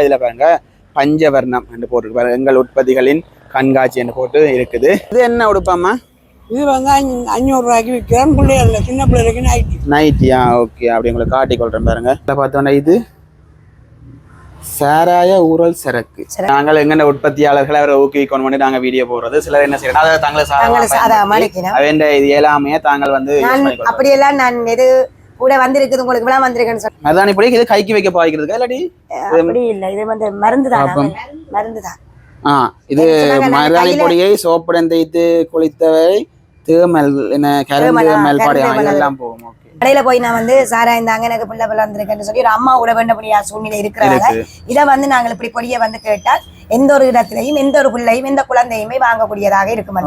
இதில் பாருங்க பஞ்சவர்ணம் என்று பாருங்க எங்கள் உற்பத்திகளின் கண்காட்சி என்று போட்டு இருக்குது. இது என்ன உடுப்பாம்மா? இது வந்து அஞ்சு- அஞ்சூறு ரூபாய்க்கு விற்கிறேன் பிள்ளைகள் சின்ன பிள்ளைகளுக்கு நைட்டு நைட்டியா ஓகே அப்படி உங்களுக்கு காட்டி கொள்றேன் பாருங்க. இதில் பார்த்தோன்னா இது சாராய ஊரல் சரக்கு. நாங்கள் எங்கென்ன உற்பத்தியாளர்களை அவரை ஊக்குவிக்கணும் பண்ணி நாங்கள் வீடியோ போடுறது. சிலர் என்ன அதை தங்களை தங்களை சாதா சாதா மலைக்கணும் அவன் இது எல்லாமே தாங்கள் வந்து. அப்படியெல்லாம் நான் எது கூட வந்திருக்குது உங்களுக்கு எல்லாம் வந்திருக்குன்னு சொல்லி அதான் இப்படி இது கைக்கு வைக்க பாய்க்கிறதுக்கா இல்லாடி அப்படி இல்லை இது வந்து மருந்து தான். மருந்து தான் ஆ இது மருதாணி பொடியை சோப்புடன் தேய்த்து குளித்தவை தேமல் என்ன கரும்பு தேமலா, மேல் பாடி கருந்தேமல். இதெல்லாம் போகும் ஓகே. கடையில போய் நான் வந்து சாராயம் தாங்க எனக்கு பிள்ளை வந்திருக்குன்னு சொல்லி ஒரு அம்மா கூட வேண்டபடியா சூழ்நிலை இருக்கிறாங்க. இருக்கு. இதை வந்து நாங்கள் இப்படி பொடியை வந்து கேட்டால் எந்த ஒரு இடத்திலையும் எந்த ஒரு பிள்ளையும் எந்த குழந்தையுமே வாங்கக்கூடியதாக இருக்கும்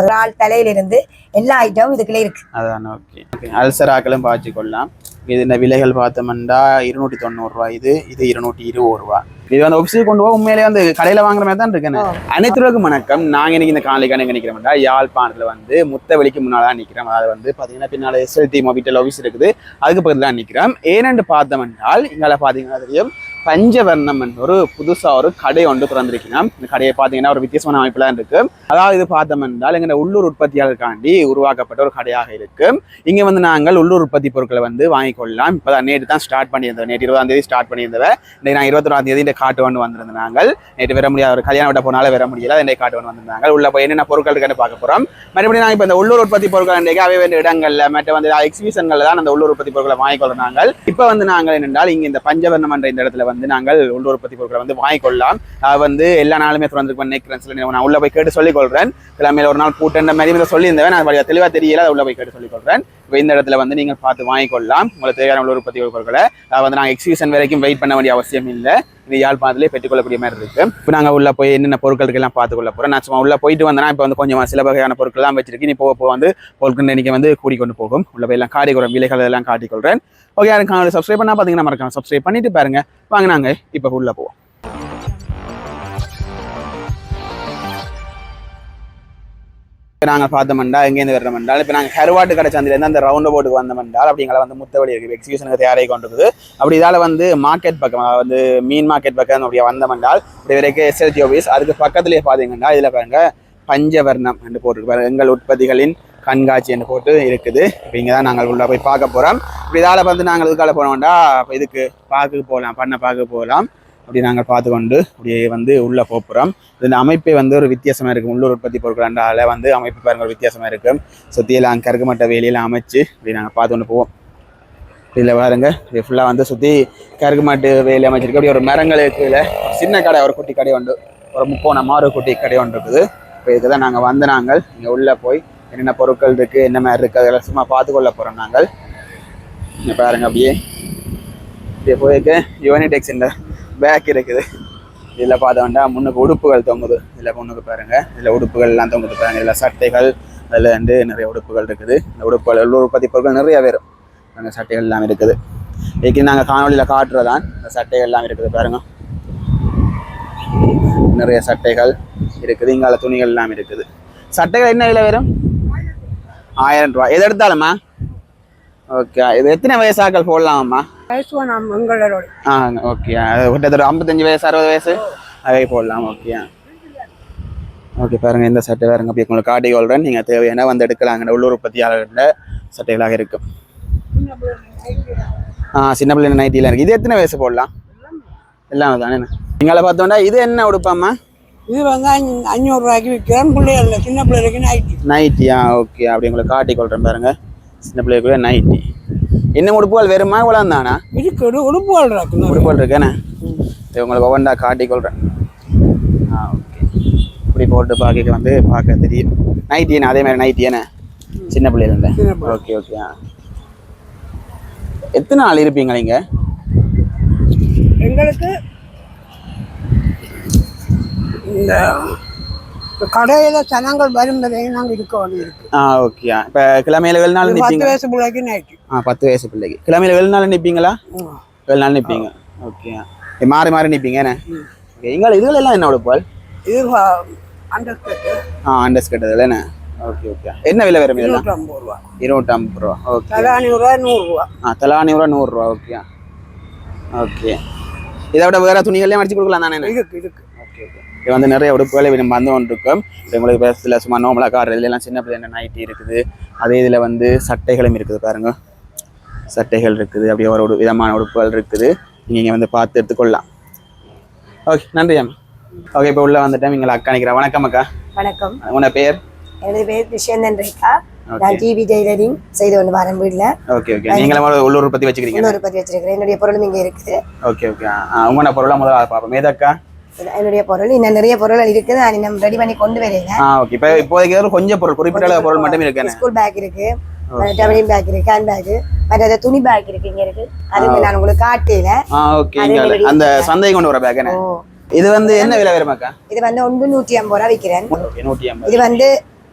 ஒரு ஆள் தலையிலிருந்து எல்லா ஐட்டமும் இதுக்குள்ள இருக்கு. அதான் ஓகே. ஓகே அல்சராக்களும் பாய்ச்சி கொள்ளலாம் இது இந்த விலைகள் பார்த்தோம்னா இருநூற்றி தொண்ணூறுரூவா இது இது இருநூற்றி இருபது ரூபா இது வந்து ஒப்சி கொண்டு போக உண்மையிலேயே வந்து கடையில் வாங்குற மாதிரி தான் இருக்கேன் அனைத்துலகம் வணக்கம். நாங்கள் இன்னைக்கு இந்த காலைக்கு எங்க நிற்கிறோம்டா யாழ்ப்பாணத்தில் வந்து முத்தவெளிக்கு முன்னால் தான் நிற்கிறோம் அதாவது வந்து பார்த்தீங்கன்னா பின்னால் எஸ்எல்டி மொபிட்டல் ஆஃபீஸ் இருக்குது. அதுக்கு பக்கத்தில் தான் நிற்கிறோம் ஏனென்று பார்த்தோம் என்றால் இங்கால பார்த்தீங்கன்னா தெரியும் பஞ்சவர்ணம் ஒரு புதுசாக ஒரு கடை ஒன்று திறந்திருக்கீங்க. இந்த கடையை பார்த்தீங்கன்னா ஒரு வித்தியாசமான அமைப்பில் இருக்கு. அதாவது இது பார்த்தோம் என்றால் எங்கள் உள்ளூர் உற்பத்தியாளருக்காண்டி உருவாக்கப்பட்ட ஒரு கடையாக இருக்கு. இங்கே வந்து நாங்கள் உள்ளூர் உற்பத்தி பொருட்களை வந்து வாங்கிக்கொள்ளலாம். இப்போ தான் நேற்று தான் ஸ்டார்ட் பண்ணியிருந்தோம். நேற்று இருபதாம் தேதி ஸ்டார்ட் பண்ணியிருந்தவ இன்னைக்கு நான் இருபத்தொராம் தேதி இந்த காட்டு வந்து வந்திருந்தோம் நாங்கள். நேற்று வர முடியாத ஒரு கல்யாணம் விட்ட போனாலும் வர முடியல என்னை காட்டு வந்து வந்திருந்தாங்க உள்ள போய் என்னென்ன பொருட்கள் இருக்குன்னு பார்க்க போகிறோம் மறுபடியும் நாங்கள் இப்போ இந்த உள்ளூர் உற்பத்தி பொருட்கள் இன்றைக்கு அவை வேண்டிய இடங்கள்ல மற்ற வந்து எக்ஸிபிஷன்களில் தான் அந்த உள்ளூர் உற்பத்தி பொருட்களை வாங்கிக்கொள்றோம் இப்போ வந்து நாங்கள் என்னென்றால் இங்கே இந்த பஞ்சவர்ணம் என்ற இந்த இடத்துல வந்து நாங்கள் உள்ளூர் உற்பத்தி பொருட்களை வந்து வாங்கிக்கொள்ளலாம். வந்து எல்லா நாளுமே திறந்துருக்கும் நினைக்கிறேன் சில நான் உள்ள போய் கேட்டு சொல்லிக் கொள்றேன் ஒரு நாள் கூட்டுன்ற மாதிரி சொல்லியிருந்தேன் நான் தெளிவாக தெரியல அதை உள்ள போய் கேட்டு சொல்லிக் கொள்றேன் இப்போ இந்த இடத்துல வந்து நீங்கள் பார்த்து வாங்கிக்கொள்ளலாம். உங்களுக்கு தேவையான உள்ள உற்பத்தி பொருட்களை அதை வந்து நாங்கள் எக்ஸிபிஷன் வரைக்கும் வெயிட் பண்ண வேண்டிய அவசியம் இல்லை. இது யாழ்ப்பாணத்திலே பெற்றுக்கொள்ளக்கூடிய மாதிரி இருக்கு. இப்போ நாங்கள் உள்ள போய் என்னென்ன பொருட்களுக்கு எல்லாம் பார்த்துக்கொள்ள போகிறோம் நான் சும்மா உள்ள போயிட்டு வந்தேன்னா இப்போ வந்து கொஞ்சம் சில வகையான பொருட்கள் தான் வச்சிருக்கு. நீ போக போக வந்து பொருட்கள் இன்னைக்கு வந்து கூடிக்கொண்டு போகும். உள்ள போய் எல்லாம் காட்டிக்கொள்றேன் விலைகள் எல்லாம் காட்டிக்கொள்கிறேன் ஓகே யாரும் சப்ஸ்கிரைப் பண்ணால் பார்த்தீங்கன்னா மறக்காம சப்ஸ்கிரைப் பண்ணிட்டு பாருங்க. வாங்க நாங்கள் இப்போ உள்ள போவோம். நாங்கள் பார்த்தோம்டா எங்கேருந்து வர்றோம்டால் இப்போ நாங்கள் கருவாட்டு கடை சந்தையிலேருந்து அந்த ரவுண்ட் போர்டுக்கு வந்தோம்டால் அப்படிங்களா வந்து முத்தவழி இருக்குது எக்ஸிபிஷனுக்கு தயாராகி கொண்டிருக்குது. அப்படி இதால் வந்து மார்க்கெட் பக்கம் வந்து மீன் மார்க்கெட் பக்கம் அப்படியே வந்தோம்டால் இப்படி வரைக்கும் எஸ்எல்ஜி ஆஃபீஸ் அதுக்கு பக்கத்துலேயே பார்த்தீங்கன்னா இதில் பாருங்க பஞ்சவர்ணம் என்று போட்டிருக்கு. எங்கள் உற்பத்திகளின் கண்காட்சி என்று போட்டு இருக்குது. இப்போ இங்கே தான் நாங்கள் உள்ளே போய் பார்க்க போகிறோம் இப்படி இதால் வந்து நாங்கள் இதுக்கால போனோம்டா இதுக்கு பார்க்க போகலாம் பண்ண பார்க்க போகலாம். அப்படி நாங்கள் பார்த்து கொண்டு அப்படியே வந்து உள்ளே போகிறோம் இந்த அமைப்பே வந்து ஒரு வித்தியாசமாக இருக்கும் உள்ளூர் உற்பத்தி பொருட்களால் வந்து அமைப்பு பாருங்கள் ஒரு வித்தியாசமாக இருக்கும் சுற்றியெல்லாம் கருக்குமட்ட வேலியெல்லாம் அமைச்சு இப்படி நாங்கள் பார்த்து கொண்டு போவோம். இதில் பாருங்க இது ஃபுல்லாக வந்து சுற்றி கருக்குமாட்டு வேலி அமைச்சிருக்கு. அப்படி ஒரு மரங்களுக்கு கீழே சின்ன கடை ஒரு குட்டி கடை உண்டு ஒரு முப்போன மாறு குட்டி கடை ஒன்று இருக்குது. இப்போ இதுக்கு தான் நாங்கள் வந்து நாங்கள் இங்கே உள்ளே போய் என்னென்ன பொருட்கள் இருக்குது என்ன மாதிரி இருக்குது அதெல்லாம் சும்மா பார்த்து கொள்ள போகிறோம் நாங்கள். இங்கே பாருங்க அப்படியே. இப்படியே போயிருக்கு யூனிடெக்ஸ் இந்த பேக் இருக்குது. இதில் பார்த்தோம்னா முன்னுக்கு உடுப்புகள் தொங்குது. இதில் முன்னுக்கு பாருங்கள் இதில் உடுப்புகள் எல்லாம் தொங்குது பாருங்கள் இதில் சட்டைகள் அதில் வந்து நிறைய உடுப்புகள் இருக்குது. இந்த உடுப்புகள் உள்ளூர் உற்பத்தி பொருட்கள் நிறைய வரும் அந்த சட்டைகள் எல்லாம் இருக்குது. இதுக்கு நாங்கள் காணொலியில் காட்டுறதான். இந்த சட்டைகள் எல்லாம் இருக்குது பாருங்கள் நிறைய சட்டைகள் இருக்குது. இங்கால துணிகள் எல்லாம் இருக்குது. சட்டைகள் என்ன விலை வரும்? ஆயிரம் ரூபா எது எடுத்தாலுமா? ஓகே இது எத்தனை வயசு நம்ம எங்களோட ஆ ஓகே கிட்டத்தட்ட ஐம்பத்தஞ்சு வயசு அறுபது வயசு அதே போடலாம் ஓகே ஓகே பாருங்க இந்த சட்டை பாருங்க அப்படி உங்களுக்கு காட்டி நீங்கள் தேவையான வந்து எடுக்கலாங்க உள்ளூர் உற்பத்தியாளர்கிட்ட சட்டைகளாக இருக்கும் ஆ சின்ன பிள்ளைங்க நைட்டிலாம் இருக்குது இது எத்தனை வயசு போடலாம் எல்லாம் தானே எங்களை பார்த்தோம்னா இது என்ன உடுப்பாம்மா இது வந்து அஞ்சு அஞ்சூறு ரூபாய்க்கு விற்கிறேன் பிள்ளைகள் சின்ன பிள்ளைகளுக்கு நைட்டு நைட்டியா ஓகே அப்படி உங்களுக்கு காட்டி கொள்றேன் பாருங்க சின்ன பிள்ளைக்குள்ள நைட்டி இன்னும் உடுப்புகள் வெறுமா இவ்வளோ தானா இருக்குது உடுப்புகள் இருக்கு. உடுப்புகள் இருக்கேண்ணே உங்களுக்கு ஒவ்வொன்றா காட்டி கொள்றேன். ஆ ஓகே இப்படி போட்டு பார்க்க வந்து பார்க்க தெரியும். நைட்டியண்ணே அதே மாதிரி சின்ன பிள்ளையில சின்ன பிள்ளை. ஓகே ஓகே ஆ. எத்தனை நாள் இருப்பீங்க நீங்க எங்களுக்கு இந்த கடையில ஜனங்கள் வரும் வரையும் நாங்கள் இருக்க வேண்டியிருக்கு ஆ ஓகே இப்போ கிழமையில ஏழு நாள் ஒரு பத்து வயசு பிள்ளைக்கு நைட்டு ஆ பத்து வயசு பிள்ளைக்கு. கிழமையில ஏழு நாள் நிற்பீங்களா ஏழு நாள் நிற்பீங்க ஓகே மாறி மாறி நிற்பீங்க என்ன? ஓகே இங்கே இதுகள் எல்லாம் என்ன உடுப்பால் இது அண்டர்ஸ்கட்டு ஆ அண்டர்ஸ் கட்டதில் என்ன? ஓகே ஓகே என்ன விலை வரும் இதெல்லாம்? இருநூற்றி ஐம்பது ரூபா. இருநூற்றம்பது ரூபா. ஓகே தலானி ரூபா நூறுரூவா. ஆ தலானி ரூபா நூறுரூவா ஓகே ஓகே இதை விட வேற துணிகள்லையும் அடிச்சு கொடுக்கலாம் தானே இருக்கு இருக்கு. இது வந்து நிறைய உடுப்புகளை நம்ம வந்து கொண்டு இருக்கோம் இப்போ உங்களுக்கு பேசல சும்மா நோமலா கார் எல்லாம் சின்ன பிள்ளைங்க நைட்டி இருக்குது. அதே இதில் வந்து சட்டைகளும் இருக்குது பாருங்க. சட்டைகள் இருக்குது. அப்படியே ஒரு ஒரு விதமான உடுப்புகள் இருக்குது. நீங்கள் இங்கே வந்து பார்த்து எடுத்துக்கொள்ளலாம். ஓகே நன்றி அம்மா ஓகே இப்போ உள்ள வந்துட்டேன். எங்களை அக்கா நிற்கிறேன் வணக்கம் அக்கா. வணக்கம். உன பேர்? எனது பேர் துஷ்யந்தன் ரேகா நான் டிவி டெய்லரிங் செய்து கொண்டு வரேன் வீட்டில் ஓகே ஓகே. நீங்களும் உள்ளூர் பற்றி வச்சுக்கிறீங்க. இன்னொரு பத்தி வச்சிருக்கிறேன். என்னுடைய பொருளும் இங்கே இருக்குது. Okay okay. உங்களோட பொருளாக முதல்ல பார்ப்போம். மேதக்கா என்னுடைய பொருள் இன்னும் நிறைய பொருள் இருக்குது. இன்னும் ரெடி பண்ணி கொண்டு வரேன் ஆ ஓகே இப்போ இப்போதைக்கு கொஞ்சம் பொருள் குறிப்பிட்ட அளவு பொருள் மட்டும் இருக்கேன்? ஸ்கூல் பேக் இருக்கு. டவலிங் பேக் இருக்கு ஹேண்ட் பேக் மற்ற துணி பேக் இருக்கு இங்க இருக்கு. அது நான் உங்களுக்கு காட்டையில ஆ ஓகே இங்க அந்த சந்தை கொண்டு வர பேக் இது வந்து என்ன விலை வருமாக்கா இது வந்து ஒன்று நூற்றி ஐம்பது ரூபா விற்கிறேன் இது வந்து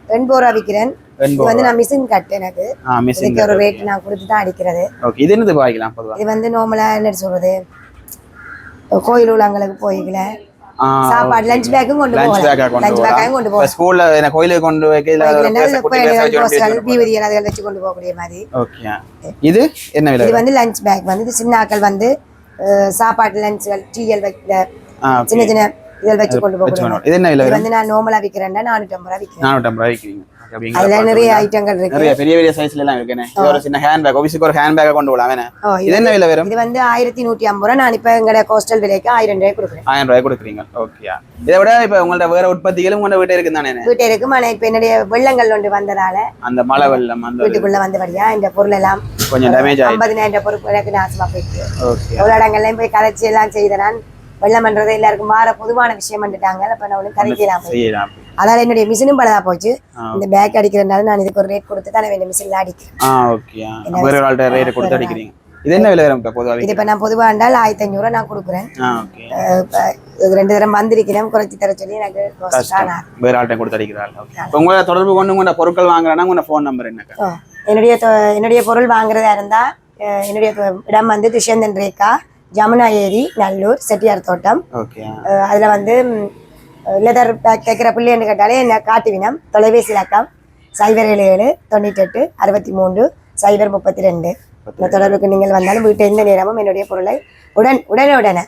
எண்பது ரூபா விற்கிறேன் இது வந்து நான் மிஷின் கட் எனக்கு. இதுக்கு ஒரு ரேட் நான் கொடுத்து தான் அடிக்கிறது. இது என்னது வந்து நார்மலா என்ன சொல்றது? கோயில் உள்ளவங்களுக்கு போய்க்கல. சாப்பாடு லஞ்ச் பேக்கும் கொண்டு போகலாம் லஞ்ச் பேக்காகவும் கொண்டு போகலாம் ஸ்கூல்ல என்ன கோயிலுக்கு கொண்டு வைக்கல பீவரியல் அதுகள் வச்சு கொண்டு போகக்கூடிய மாதிரி ஓகே இது என்ன விலை இது வந்து லஞ்ச் பேக் வந்து இது சின்ன ஆக்கள் வந்து அஹ், சாப்பாட்டு லஞ்சுகள் டீயல் வைக்கிற ஆ சின்ன சின்ன இதில் வச்சு கொண்டு இது என்ன விலை வந்து நான் நார்மலா விற்கிறேன்னா நானூற்றி ஐம்பது ரூபா விற்கிறேன் நானூற்றம்பது விற்கிறீங்க? அதுல நிறைய ஐட்டங்கள் இருக்கு. நிறைய பெரிய பெரிய சைஸ்ல எல்லாம் இருக்குண்ணே இது ஒரு சின்ன ஹேண்ட் பேக் ஆஃபீஸுக்கு ஒரு ஹேண்ட் பேக்கை கொண்டு போகலாம் வேணே இது என்ன விலை வரும்? இது வந்து ஆயிரத்தி நூற்றி ஐம்பது ரூபா. நான் இப்போ எங்களோட கோஸ்டல் விலைக்கு ஆயிரம் ரூபாய் கொடுக்குறேன். ஆயிரம் ரூபாய் கொடுக்குறீங்க. ஓகே இதை விட இப்போ உங்கள்ட்ட வேற உற்பத்திகளும் உங்களோட வீட்டை இருக்குது தானே வீட்டை இருக்கு ஆனால் இப்போ என்னுடைய வெள்ளங்கள் ஒன்று வந்ததால அந்த மழை வெள்ளம் அந்த வீட்டுக்குள்ள வந்தபடியா இந்த பொருள் எல்லாம் கொஞ்சம் டேமேஜ் ஆயிடுச்சு. ஐம்பதினாயிரம் பொருள் எனக்கு நாசமா போயிட்டு ஓகே எவ்வளோ இடங்கள்லையும் போய் கதைச்சி எல்லாம் செய்த நான் வெள்ளம் பண்றது எல்லாருக்கும் மாற பொதுவான விஷயம் பண்ணிட்டாங்க அப்ப நான் கதைக்கலாம் செய்யலாம். அதால என்னுடைய மிஷினும் பலதா போச்சு. இந்த பேக் அடிக்கிறதுனால நான் இதுக்கு ஒரு ரேட் கொடுத்து தான் இந்த மிஷின்ல அடிக்கிறேன். ரேட் கொடுத்து அடிக்கிறீங்க. இது என்ன விலை வரும் இப்போ பொதுவாக இது இப்ப நான் பொதுவா இருந்தால் ஆயிரத்தி ஐநூறுரூவா நான் கொடுக்குறேன். ரெண்டு தரம் வந்திருக்கிறேன். குறைச்சி தர சொல்லி எனக்கு வேற ஆள்கிட்ட கொடுத்து அடிக்கிறாள். ஓகே இப்போ உங்களை தொடர்பு கொண்டு உங்களோட பொருட்கள் வாங்குறேன்னா உங்களோட ஃபோன் நம்பர் என்னுடைய என்னுடைய பொருள் வாங்குறதா இருந்தா என்னுடைய இடம் வந்து துஷ்யந்தன் ரேகா. ஜமுனா ஏரி நல்லூர் செட்டியார் தோட்டம் அதுல வந்து லெதர் பேக் கேட்குற பிள்ளைன்னு கேட்டாலே என்ன காட்டுவினம் தொலைபேசி இலக்கம் சைபர் ஏழு ஏழு தொண்ணூற்றெட்டு அறுபத்தி மூன்று சைபர் முப்பத்தி ரெண்டு இந்த தொடர்புக்கு நீங்கள் வந்தாலும் வீட்டு எந்த நேரமும் என்னுடைய பொருளை உடன் உடனே உடனே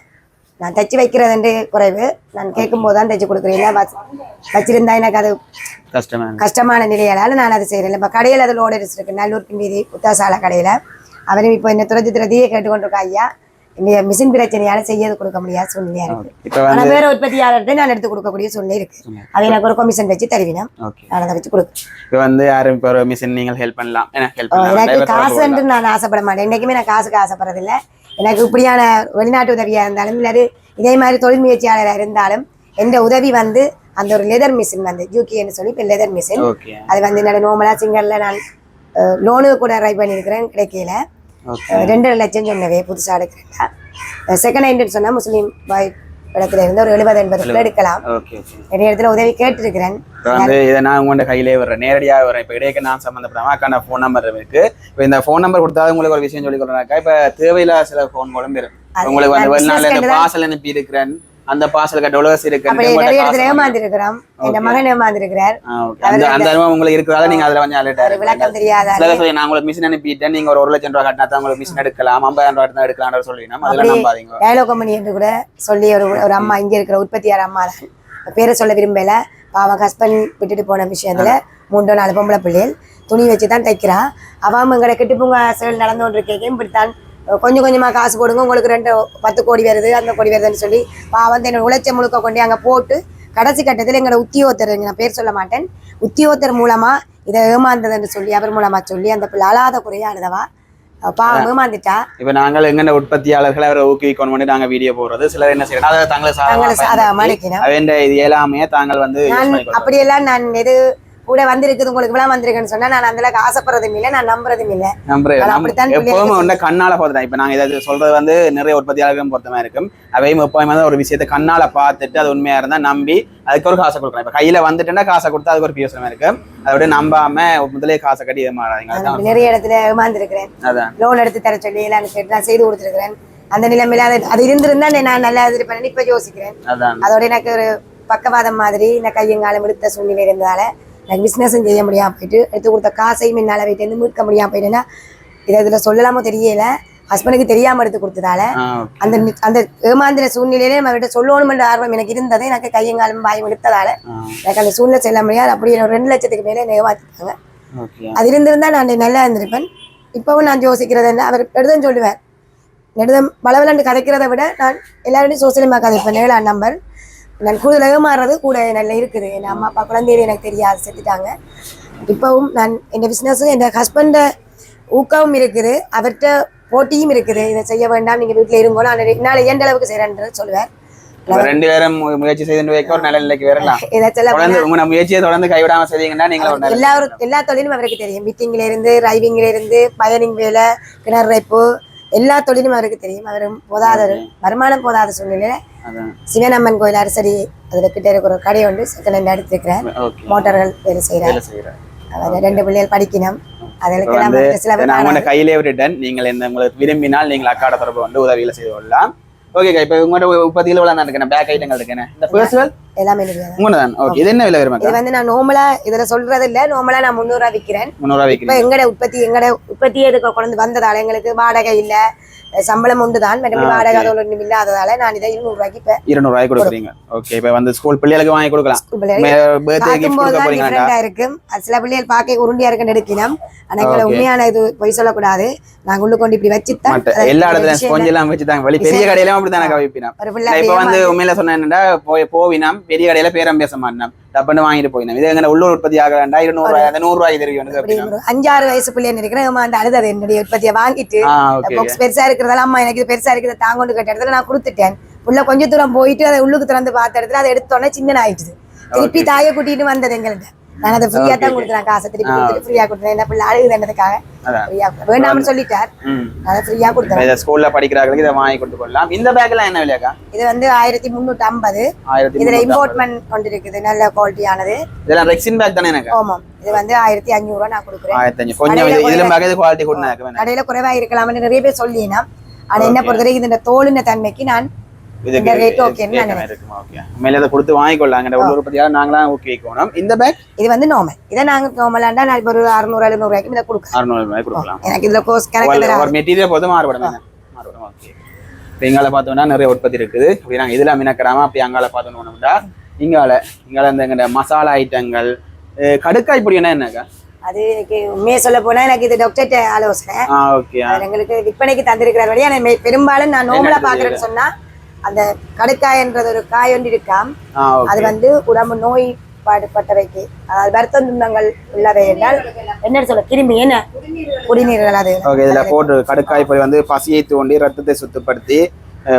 நான் தச்சு வைக்கிறது என்று குறைவு நான் கேட்கும் போது தான் தைச்சு வச்- வச்சிருந்தா எனக்கு அது கஷ்டமா கஷ்டமான நிலையால நான் அதை செய்கிறேன் இப்போ கடையில் அதில் ஓடர்ஸ் இருக்கு நல்லூர் வீதி புத்தாசாலை கடையில் அவரும் இப்போ என்ன துரத்தி துரத்தியே கேட்டுக்கொண்டிருக்கா ஐயா இந்த மிஷின் பிரச்சனையால செய்யறது கொடுக்க முடியாத சூழ்நிலையா இருக்கு. ஆனா வேற உற்பத்தியாளர்கிட்ட நான் எடுத்து கொடுக்கக்கூடிய சூழ்நிலை இருக்கு. அதை எனக்கு ஒரு கமிஷன் வச்சு தருவினா நான் அதை வச்சு கொடுப்பேன் இப்போ வந்து யாரும் இப்போ ஒரு மிஷின் நீங்கள் ஹெல்ப் பண்ணலாம். எனக்கு பண்ணலாம் காசு என்று நான் ஆசைப்பட மாட்டேன். என்னைக்குமே நான் காசுக்கு ஆசைப்படுறதில்ல. எனக்கு இப்படியான வெளிநாட்டு உதவியா இருந்தாலும் இல்லாது இதே மாதிரி தொழில் முயற்சியாளராக இருந்தாலும் எந்த உதவி வந்து அந்த ஒரு லெதர் மிஷின் வந்து யூகேன்னு சொல்லி இப்போ லெதர் மிஷின் அது வந்து என்னோட நோமலாக சிங்கரில் நான் லோனு கூட ட்ரை பண்ணியிருக்கிறேன். கிடைக்கல. ரெண்டரை லட்சம் சொன்னவே புதுசாக எடுக்கிறேன் செகண்ட் ஹேண்டுன்னு சொன்னால் முஸ்லீம் பாய் இடத்துல இருந்து ஒரு எழுபது எண்பதுக்குள்ள எடுக்கலாம். நிறைய இடத்துல உதவி கேட்டிருக்கிறேன். வந்து இதை நான் உங்கள்கிட்ட கையிலே வர்றேன் நேரடியாக வரேன் இப்போ இடையே நான் சம்மந்தப்படாமல் அக்கான ஃபோன் நம்பர் இருக்கு. இப்போ இந்த ஃபோன் நம்பர் கொடுத்தா உங்களுக்கு ஒரு விஷயம் சொல்லி கொடுறாக்கா இப்போ தேவையில்லாத சில ஃபோன் இருக்கு. அது உங்களுக்கு வந்து வெளிநாள்ல இந்த பார்சல் அனுப்பி இருக்கிறேன் அந்த பார்சல் கட்ட உலகஸ் இருக்கு ஏமாந்துருக்கிறோம். என் மகன் ஏமாந்துருக்கிறார். அந்த அனுபவம் உங்களுக்கு இருக்கிறதால நீங்க அதுல கொஞ்சம் அலர்ட் விளக்கம் தெரியாத நான் உங்களுக்கு மிஷின் அனுப்பிட்டேன். நீங்க ஒரு ஒரு லட்சம் ரூபா கட்டினா தான் உங்களுக்கு மிஷின் எடுக்கலாம். ஐம்பதாயிரம் ரூபா தான் எடுக்கலாம் சொல்லினா அதெல்லாம் நம்பாதீங்க. டயலாக் கம்பெனி என்று கூட சொல்லி ஒரு ஒரு அம்மா இங்க இருக்கிற உற்பத்தியார் அம்மா தான் பேரை சொல்ல விரும்பல. பாவம் ஹஸ்பண்ட் விட்டுட்டு போன விஷயத்துல மூன்றோ நாலு பொம்பளை பிள்ளைகள் துணி வச்சு தான் தைக்கிறா அவன் எங்களை கிட்டுப்புங்க செயல் நடந்து கொண்டு இருக்கேன் இப்படித்தான் கொஞ்சம் கொஞ்சமா காசு போடுங்க உங்களுக்கு ரெண்டு பத்து கோடி வருது அந்த கோடி வருதுன்னு சொல்லி பாவம் என்னோட உழைச்ச முழுக்க கொண்டு அங்க போட்டு கடைசி கட்டத்தில் எங்களோட உத்தியோகத்தர் நான் பேர் சொல்ல மாட்டேன். உத்தியோகத்தர் மூலமா இதை ஏமாந்ததுன்னு சொல்லி அவர் மூலமா சொல்லி அந்த பிள்ளை அழாத குறையா அழுதவா? பாவம் ஏமாந்துட்டா? இப்ப நாங்கள் எங்கன உற்பத்தியாளர்களை அவரை ஊக்குவிக்கணும் நாங்க வீடியோ போடுறது. சிலர் என்ன செய்யணும் அதை தங்களை. அவன் இது எல்லாமே தாங்கள் வந்து. அப்படியெல்லாம் நான் எது கூட வந்திருக்குது உங்களுக்கு எல்லாம் வந்திருக்குன்னு சொன்னா நான் அந்த அளவுக்கு ஆசைப்படுறதும் இல்லை நான் நம்புறதும் இல்லை. நம்புறேன். எப்பவுமே உன்ன கண்ணால பார்த்துட்டேன் இப்ப நாங்க இதை சொல்றது வந்து நிறைய உற்பத்தியாளர்களும் பொறுத்தமா இருக்கும். அவையும் எப்பவுமே வந்து ஒரு விஷயத்தை கண்ணால பார்த்துட்டு அது உண்மையா இருந்தா நம்பி அதுக்கு ஒரு காசை கொடுக்கலாம். இப்ப கையில வந்துட்டுன்னா காசை கொடுத்தா அதுக்கு ஒரு பியோசனம் இருக்கு அதோட நம்பாம முதலே காசை கட்டி அதான். அப்படி நிறைய இடத்துல ஏமாந்துருக்கிறேன். அதான். லோன் எடுத்து தர சொல்லி எல்லாம் கேட்டு நான் செய்து கொடுத்துருக்கிறேன். அந்த நிலைமையில அது இருந்திருந்தா நான் நல்லா இது பண்ணி இப்ப யோசிக்கிறேன். அதோட எனக்கு ஒரு பக்கவாதம் மாதிரி இந்த கையங்காலம் எடுத்த சூழ்நிலை இருந்ததால எனக்கு பிசினஸும் செய்ய முடியாம போயிட்டு எடுத்து கொடுத்த காசையும் என்னால் வீட்டிலேருந்து மீட்க முடியாம போயிட்டுன்னா இதை இதில் சொல்லலாமோ தெரியல. ஹஸ்பண்டுக்கு தெரியாம எடுத்து கொடுத்ததால அந்த அந்த ஏமாந்திர சூழ்நிலையிலே நம்ம அவர்கிட்ட சொல்லணுமென்ற ஆர்வம் எனக்கு இருந்தது எனக்கு கையங்காலும் பாயம் எடுத்ததால எனக்கு அந்த சூழ்நிலை செல்ல முடியாது. அப்படியே ஒரு ரெண்டு லட்சத்துக்கு மேலே என்னை ஏமாத்திட்டாங்க. அது இருந்திருந்தா நான் நல்லா இருந்திருப்பேன். இப்பவும் நான் யோசிக்கிறது என்ன அவர் எடுதும் சொல்லுவார். நெடுதம் பலவலண்டு கதைக்கிறதை விட நான் எல்லாருடையும் சோசியலியமாக கதைப்பேன் ஏழாம் நம்பர் நான் கூடுதல் ஏமாறுறது கூட நல்ல இருக்குது. என் அம்மா அப்பா குழந்தைய எனக்கு தெரியாது செத்துட்டாங்க. இப்பவும் நான் என் பிஸ்னஸ் என் ஹஸ்பண்ட ஊக்கமும் இருக்குது. அவர்கிட்ட போட்டியும் இருக்குது. இதை செய்ய வேண்டாம் நீங்கள் வீட்டில் இருங்கோ நான் என்னால் இயன்ற அளவுக்கு செய்கிறேன்றது சொல்லுவேன். ரெண்டு பேரும் முயற்சி செய்து வைக்க ஒரு நல்ல நிலைக்கு வரலாம் தொடர்ந்து உங்க முயற்சியை தொடர்ந்து கைவிடாம செய்தீங்கன்னா நல்ல- எல்லாரும் எல்லா தொழிலும் அவருக்கு தெரியும். மீட்டிங்ல இருந்து டிரைவிங்ல இருந்து பயனிங் வேலை கிணறு எல்லா தொழிலும் அவருக்கு தெரியும். அவர் போதாத வருமானம் போதாத சூழ்நிலையில சிவனம்மன் கோயில் அரசடி அதுல கிட்ட இருக்கிற ஒரு கடை ஒன்று செகண்ட் ஹேண்ட் எடுத்துருக்கிறேன் மோட்டார்கள் வேலை செய்யறேன் அவர் ரெண்டு பிள்ளைகள் படிக்கணும். நான் உங்களோட கையிலே விட்டுட்டேன். நீங்கள் இந்த உங்களுக்கு விரும்பினால் நீங்கள் அக்காட தொடர்பு வந்து உதவியில செய்து கொள்ளலாம். ஓகே இப்போ உங்களோட உற்பத்தியில் விளாண்டு இருக்கேன் பேக் ஐட்டங்கள் இருக்கேன் இந்த பர்சுவல் எல்லாமே தான். ஓகே இது என்ன விலை இது வருமாக்கா வந்து நான் நோமலா இதுல சொல்றது இல்ல நோமலா நான் முந்நூறுவா விற்கிறேன் முந்நூறுவா இப்ப விற்கிறீங்க எங்கட உற்பத்தி எங்கட உற்பத்தியே இதுக்கு கொண்டு வந்ததால எங்களுக்கு வாடகை இல்ல. சம்பளம் உண்டு தான் மற்றபடி ஆ, வாடகை அது ஒன்றும் இல்லாததால நான் இதை இருநூறு ரூபாய்க்கு இப்ப இருநூறுவாய் கொடுக்குறீங்க ஓகே இப்போ வந்து ஸ்கூல் பிள்ளைகளுக்கு வாங்கி கொடுக்கலாம். இருக்கும். சில பிள்ளைகள் பார்க்க உருண்டியா இருக்குன்னு எடுக்கணும். ஆனா எங்களை. உண்மையான இது பொய் சொல்லக்கூடாது. நாங்க உள்ள கொண்டு இப்படி அதை எல்லா இடத்துலயும் ஸ்பாஞ்ச் எல்லாம் வழி பெரிய கடையில அப்படி தானே இப்ப வந்து உண்மையில சொன்ன என்னடா போய் போவினாம். பெரிய கடையில பேரம் பேச மாட்டோம் டப்புன்னு வாங்கிட்டு போயினோம் இது எங்க உள்ளூர் உற்பத்தி ஆக வேண்டாம் இருநூறு ரூபாய் அந்த நூறு ரூபாய் தெரியும் அஞ்சாறு வயசு பிள்ளைன்னு இருக்கிறேன். அந்த அழுதது என்னுடைய உற்பத்தியை வாங்கிட்டு பெருசா இருக்கிறதால அம்மா எனக்கு இது பெருசா இருக்குது தாங்கொண்டு கேட்ட இடத்துல நான் கொடுத்துட்டேன். உள்ள கொஞ்ச தூரம் போயிட்டு அதை உள்ளுக்கு திறந்து பார்த்த இடத்துல அதை எடுத்தோன்னே சின்ன ஆயிடுச்சு திருப்பி தாயை கூட்டிட்டு வந்தது எங்கள்கிட்ட. நான் அதை ஃப்ரீயா தான் கொடுத்துறேன் காசை திருப்பி ஃப்ரீயா கொடுத்தேன் என்ன பிள்ளை அழுகுதுன்றதுக்காக அதான். ஃப்ரீயா வேண்டாம்னு சொல்லிட்டார். அதை ஃப்ரீயா கொடுத்தேன் இதை ஸ்கூல்ல படிக்கிறாங்களுக்கு இதை வாங்கி கொண்டு போகலாம் இந்த பேக் எல்லாம் என்ன விலையாக்கா? இது வந்து ஆயிரத்தி முந்நூற்றி ஐம்பது இதுல இம்போர்ட்மெண்ட் கொண்டு இருக்குது. நல்ல குவாலிட்டியானது இதெல்லாம் ரெக்ஸின் பேக் தானே எனக்கு? ஆமாம். இது வந்து ஆயிரத்தி அஞ்சூறு ரூபா நான் கொடுக்குறேன். ஆயிரத்தி அஞ்சு கொஞ்சம் இது இதுல பேக் குவாலிட்டி கூட கடையில குறைவா இருக்கலாம்னு நிறைய பேர் சொல்லினா. ஆனா என்ன பொறுத்தவரைக்கும் இந்த தோலின தன்மைக்கு நான் இதுக்கு நான் ஏற்கனவே இருக்குமா? ஓகே மேல இதை கொடுத்து வாங்கிக்கொள்ளலாம். எங்க உள்ளூர் உற்பத்தியாக நாங்களாம் ஓகே வைக்கணும் இந்த பேக் இது வந்து நார்மல் இதை நாங்க நார்மலாண்டா நான் ஒரு அறுநூறு எழுநூறு ரூபாய்க்கு இதை கொடுக்குறேன் அறுநூறு ரூபாய் கொடுக்கலாம். எனக்கு இதுல கோர்ஸ் கணக்கு ஒரு- மெட்டீரியல் பொறுத்து மாறுபடும்? மாறுபடும். ஓகே இப்போ எங்கால பார்த்தோம்னா நிறைய உற்பத்தி இருக்குது. அப்படி நாங்கள் இதில் மினக்கிறாம அப்படி அங்கால பார்த்தோம்னா இங்கால. இங்கால இந்த எங்கட மசாலா ஐட்டங்கள் கடுக்காய் பொடி என்ன என்னக்கா? அது எனக்கு உண்மையை சொல்ல போனா எனக்கு இது டாக்டர்கிட்ட ஆலோசனை. ஓகே எங்களுக்கு விற்பனைக்கு தந்திருக்கிறார் வழியா பெரும்பாலும் நான் நோம்பலா பாக்குறேன்னு சொன்னா அந்த கடுக்காயன்றது ஒரு காய் ஒன்று இருக்காம். அது வந்து உடம்பு நோய் பாடுபட்டவைக்கு. அதாவது வருத்தம் துன்பங்கள் உள்ளவை என்றால் என்ன சொல்ல கிருமி என்ன? குடிநீர்கள் அது. ஓகே இதில் போட்டு கடுக்காய் பொடி வந்து பசியை தூண்டி ரத்தத்தை சுத்தப்படுத்தி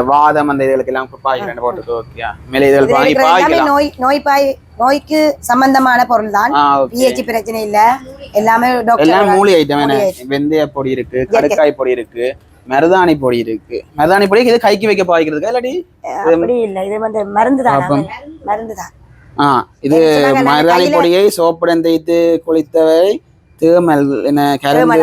வாதம் அந்த இதுகளுக்கு எல்லாம் பாய்க்கிறேன் போட்டு ஓகே மேலே இதுல எல்லாமே பாய்க்கலாம். நோய் நோய் பாய் நோய்க்கு சம்பந்தமான பொருள் தான் பிஹெச் பிரச்சனை இல்ல. எல்லாமே எல்லாம் டாக்டர் மூலி ஐட்டம் வெந்தய பொடி இருக்கு கடுக்காய் பொடி இருக்கு. மருதாணி பொடி இருக்கு. மருதாணி பொடி இது கைக்கு வைக்க பாய்க்கிறதுக்கா? இல்லாட்டி அப்படி இல்ல. இது வந்து மருந்து தான். மருந்து தான். ஆ இது மருதாணி பொடியை சோப்புடன் தேய்த்து குளித்தவை தேமல் என்ன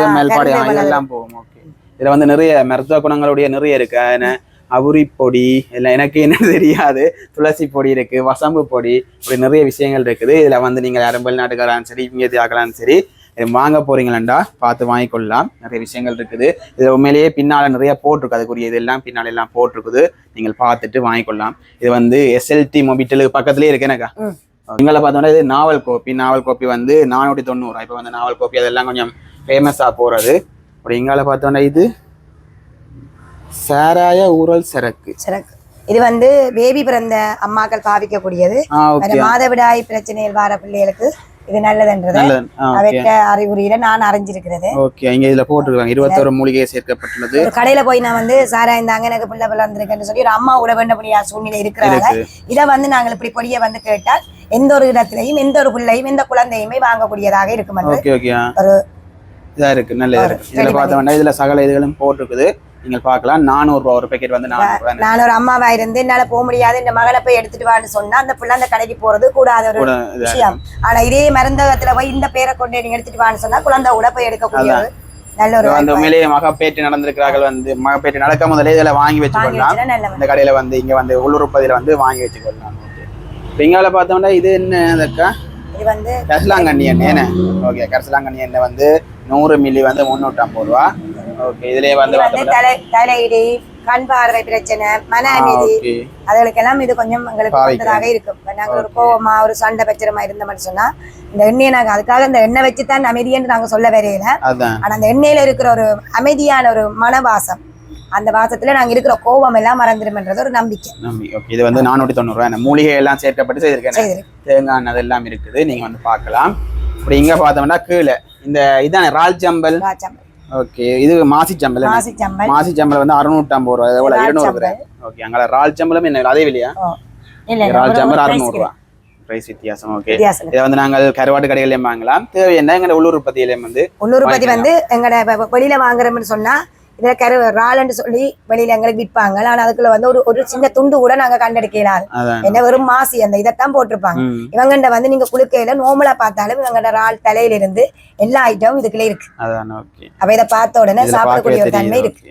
ஆ, மேல்பாடு இதெல்லாம் போகும். ஓகே. இதுல வந்து நிறைய மருத்துவ குணங்களுடைய நிறைய இருக்கு. என்ன அவுரி பொடி இல்லை எனக்கு என்னன்னு தெரியாது. துளசி பொடி இருக்கு வசம்பு பொடி இப்படி நிறைய விஷயங்கள் இருக்குது. இதுல வந்து நீங்க யாரும் வெளிநாட்டுக்காராலும் சரி இங்கே ஆகலாம் சரி இது வாங்க போறீங்களாண்டா? பார்த்து வாங்கிக்கொள்ளலாம். நிறைய விஷயங்கள் இருக்குது. இது உண்மையிலேயே பின்னால நிறைய போட்டிருக்கு. அதுக்குரிய இதெல்லாம் பின்னால எல்லாம் போட்டிருக்குது. நீங்கள் பார்த்துட்டு வாங்கிக்கொள்ளலாம். இது வந்து எஸ்எல்டி மொபிட்டலுக்கு பக்கத்துலயே இருக்கு. எனக்கா ம். இங்களை பார்த்தோம்னா இது நாவல் கோப்பி. நாவல் கோப்பி வந்து நானூற்றி தொண்ணூறு. இப்போ வந்து நாவல் கோப்பி அதெல்லாம் கொஞ்சம் ஃபேமஸாக போகிறது அப்படி இங்கால பார்த்தோம்னா இது சாராய ஊரல் சரக்கு. சிறக்கு இது வந்து பேபி பிறந்த அம்மாக்கள் பாவிக்கக்கூடியது. மாதவிடாய் பிரச்சனையில் வர பிள்ளைகளுக்கு இது நல்லதுன்றது அவற்ற அறிகுறியில நான் அறிஞ்சிருக்கிறது. ஓகே இங்க இதுல போட்டிருக்காங்க. இருபத்தோரு மூலிகை சேர்க்கப்பட்டுள்ளது. ஒரு கடையில போய் நான் வந்து சாரா இந்தாங்க எனக்கு பிள்ளை வந்திருக்குன்னு சொல்லி ஒரு அம்மா விட வேண்டபடியா சூழ்நிலை இருக்கிறதால இருக்கு. இதை வந்து நாங்கள் இப்படி பொடியை வந்து கேட்டால் எந்த ஒரு இடத்திலையும் எந்த ஒரு பிள்ளையும் எந்த குழந்தையுமே வாங்கக்கூடியதாக இருக்கும் என்று ஓகே ஓகே ஒரு இதா இருக்கு இருக்கு. இதுல பார்த்தோம்னா இதுல சகல இதுகளும் போட்டிருக்குது. நீங்கள் பார்க்கலாம். நானூறு ரூபா ஒரு பேக்கெட் வந்து நானூறு ரூபா நான் ஒரு அம்மாவா இருந்து என்னால போக முடியாது இந்த மகனை போய் எடுத்துட்டு வான்னு சொன்னா அந்த பிள்ளை அந்த கடைக்கு போறது கூடாத ஒரு விஷயம். ஆனா இதே மருந்தகத்துல போய் இந்த பேரை கொண்டு நீங்க எடுத்துட்டு வான்னு சொன்னா குழந்தை கூட போய் எடுக்கக்கூடிய நல்ல ஒரு வாய்ப்பு. உண்மையிலேயே மகப்பேற்று நடந்திருக்கிறார்கள் வந்து மகப்பேற்று நடக்க முதலே இதுல வாங்கி வச்சுக்கொள்ளலாம் இந்த கடையில வந்து இங்க வந்து உள்ளுறுப்பதில வந்து வாங்கி வச்சுக்கொள்ளலாம் ஓகே இங்கால பார்த்தோம்னா இது என்ன அதற்கா இது வந்து கரிசலாங்கண்ணி எண்ணெய் ஓகே கரிசலாங்கண்ணி எண்ணெய் வந்து நூறு மில்லி வந்து முந்நூற்றம்பது ரூபா. ஓகே இதுலயே வந்து தலையிடி கண் பார்வை பிரச்சனை மன அமைதி. அதுகளுக்கெல்லாம் இது கொஞ்சம் எங்களுக்கு. வந்ததாக இருக்கும். இப்ப நாங்க ஒரு கோவமா ஒரு சண்டை பச்சரமா இருந்தோம்னு சொன்னா இந்த எண்ணெயை நாங்க அதுக்காக இந்த எண்ணெய் வச்சு தான் அமைதின்னு நாங்க சொல்ல வரையில. ஆனா அந்த எண்ணெயில இருக்கிற ஒரு அமைதியான ஒரு மனவாசம் அந்த வாசத்துல நாங்க இருக்கிற கோபம் எல்லாம் மறந்துடும்ன்றது ஒரு நம்பிக்கை. இது வந்து நானூற்றி தொண்ணூறுரூவா இந்த மூலிகை எல்லாம் சேர்க்கப்பட்டு செய்திருக்கேன். செய்திருக்கு தேங்காய் அதெல்லாம் இருக்குது. நீங்க வந்து பார்க்கலாம். இப்படி இங்க பார்த்தோம்னா கீழே. இந்த இதான ரால் சம்பல் ஓகே இது மாசி சம்பல் மாசி சம்பல் மாசி சம்பல் வந்து அறுநூற்றம்பது ரூபா எவ்வளோ இருநூறு. கிராம் ஓகே அங்கே ரால் சம்பளம் என்ன? அதே விலையா? ரால் சம்பல் அறுநூறுவா price பிரைஸ் வித்தியாசம் ஓகே. இதை வந்து நாங்கள் கருவாட்டு கடைகளையும் வாங்கலாம். தேவை என்ன? எங்க உள்ளூர் உற்பத்தியிலையும் வந்து உள்ளூர் பத்தி வந்து இப்ப வெளியில வாங்குறோம்னு சொன்னா இதுல கரு ராலன்னு சொல்லி வெளியில எங்களுக்கு விற்பாங்க. ஆனா அதுக்குள்ள வந்து ஒரு ஒரு சின்ன துண்டு கூட நாங்க கண்டெடுக்கலாம் என்ன வெறும் மாசி அந்த இதைத்தான் போட்டிருப்பாங்க. இவங்கண்ட வந்து நீங்க குளுக்கையில நோமலா பார்த்தாலும் இவங்கண்ட ரால் தலையில இருந்து எல்லா ஐட்டமும் இதுக்குள்ள இருக்கு. அப்ப இதை பார்த்த உடனே சாப்பிடக்கூடிய ஒரு தன்மை இருக்கு.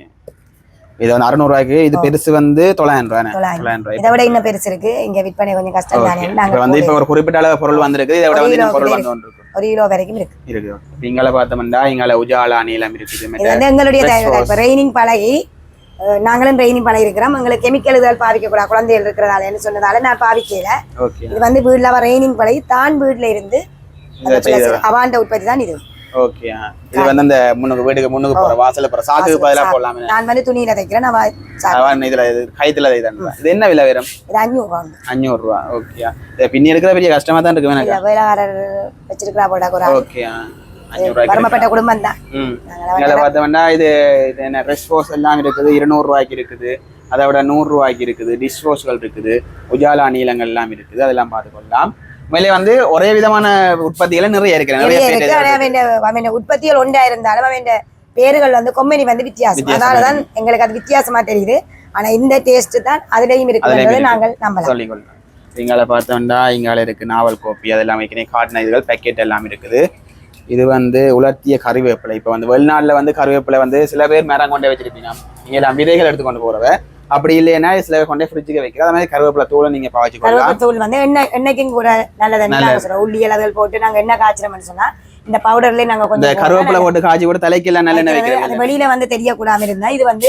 இது வந்து அறுநூறுவாய்க்கு இது பெருசு வந்து தொள்ளாயிரம் ரூபாய் தொள்ளாயிரம். தொள்ளாயிரம் ரூபாய் இதை விட இன்னும் பெருசு இருக்கு. இங்க விற்பனை கொஞ்சம் கஷ்டம் தானே நாங்க வந்து இப்போ ஒரு குறிப்பிட்ட அளவு பொருள் வந்திருக்கு. இதை விட வந்து பொருள். வந்து கொண்டு ஒரு கிலோ வரைக்கும் இருக்கு. இருக்கு. இங்கால பார்த்தோம்னா இங்கால உஜாலா நீளம் இருக்குது. இது வந்து எங்களுடைய. இப்ப ரெய்னிங் பழகி நாங்களும் ரெய்னிங் பழகி இருக்கிறோம் எங்களுக்கு கெமிக்கல்கள் பாவிக்க கூடாது குழந்தைகள் இருக்கிறதாலன்னு சொன்னதால நான் பாவிக்கல. இது வந்து வீட்டுல ரெய்னிங் பழகி தான் வீட்டுல இருந்து. அவாண்ட உற்பத்தி தான் இது. ஓகே. இது வந்து அந்த முன்னுக்கு வீட்டுக்கு முன்னுக்கு போற வாசல்ல போற சாக்குக்கு பதிலா போடலாம். நான் வந்து துணியில தைக்கிறேன் நான் இதுல இது கைத்துல இதான் இது என்ன விலை வரும்? இது அஞ்சூறு ரூபா அஞ்சூறு ரூபா ஓகே இதை பின்னி எடுக்கிற பெரிய கஷ்டமா தான் இருக்கு எனக்கு. வேலைக்காரர் வச்சிருக்கிறா போட. ஓகே குடும்பம் தான். பார்த்தோம்னா இது என்ன ரெஸ்ட் வாஷ் எல்லாம் இருக்குது இருநூறு ரூபாய்க்கு இருக்குது. அதை விட நூறு ரூபாய்க்கு இருக்குது டிஷ் வாஷ்கள் இருக்குது உஜாலா நீளங்கள் எல்லாம் இருக்குது. அதெல்லாம் பார்த்துக்கொள்ளலாம் மேலே வந்து ஒரே விதமான உற்பத்திகளை நிறைய இருக்கு நிறைய உற்பத்திகள் ஒன்றா இருந்தாலும் அவன் பேர்கள் வந்து கொம்பனி வந்து வித்தியாசம். அதனாலதான் எங்களுக்கு அது வித்தியாசமா தெரியுது. ஆனா இந்த டேஸ்ட் தான் அதுலயும் இருக்குன்றது இருக்கு. நாங்கள் நம்பலாம். சொல்லிக்கொள்ளலாம் இங்கால பார்த்தோம்னா இங்கால இருக்கு நாவல் கோப்பி அதெல்லாம் வைக்கிறேன். காட்டின இதுகள் பேக்கெட் எல்லாம் இருக்குது. இது வந்து உலர்த்திய கருவேப்பிலை. இப்போ வந்து வெளிநாட்டுல வந்து கருவேப்பிலை வந்து சில பேர் மரம் கொண்டே வச்சிருப்பீங்க. நீங்க எல்லாம் விதைகள் எடுத்து கொண்டு போறவ அப்படி இல்லைன்னா சில கொண்டே ஃப்ரிட்ஜுக்கு வைக்கிற அது மாதிரி கருவேப்பிலை தூளை நீங்க பாய்ச்சி கருவேப்பிலை தூள் வந்து எண்ணெய் எண்ணெய்க்கும் கூட சொல்றோம் உள்ளி இலகள் போட்டு நாங்க எண்ணெய் காய்ச்சிரோம்னு சொன்னா இந்த பவுடர்லயே நாங்க கொஞ்சம் கருவேப்பிலை போட்டு காய்ச்சி கூட தலைக்கு எல்லாம் நல்லெண்ணெய் அது வைக்கிறது வெளியில வந்து தெரியக்கூடாம இருந்தா இது வந்து.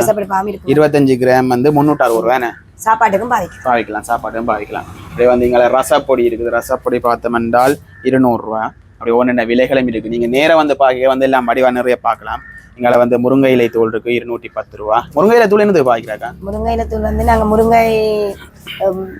விசப்படுப்பாம இருக்கும். இருபத்தஞ்சு கிராம் வந்து முந்நூற்றி அறுபது ரூபாய் சாப்பாட்டுக்கும் பாதிக்கும். பாவிக்கலாம் சாப்பாடும் பாவிக்கலாம் அப்படியே வந்து இங்கே ரசப்பொடி இருக்குது. ரசப்பொடி பார்த்தோம்னால் இருநூறுவா அப்படி ஒன்று விலைகளும் இருக்குது நீங்கள் நேரா வந்து பார்க்க வந்து எல்லாம் வடிவா நிறைய பார்க்கலாம். இங்கே வந்து முருங்கை இலை தூள் இருக்கு இருநூற்றி பத்து ரூபா. முருங்கை இலை தூள் என்னது பாவிக்கிறாக்கா முருங்கையில தூள் வந்து நாங்க முருங்கை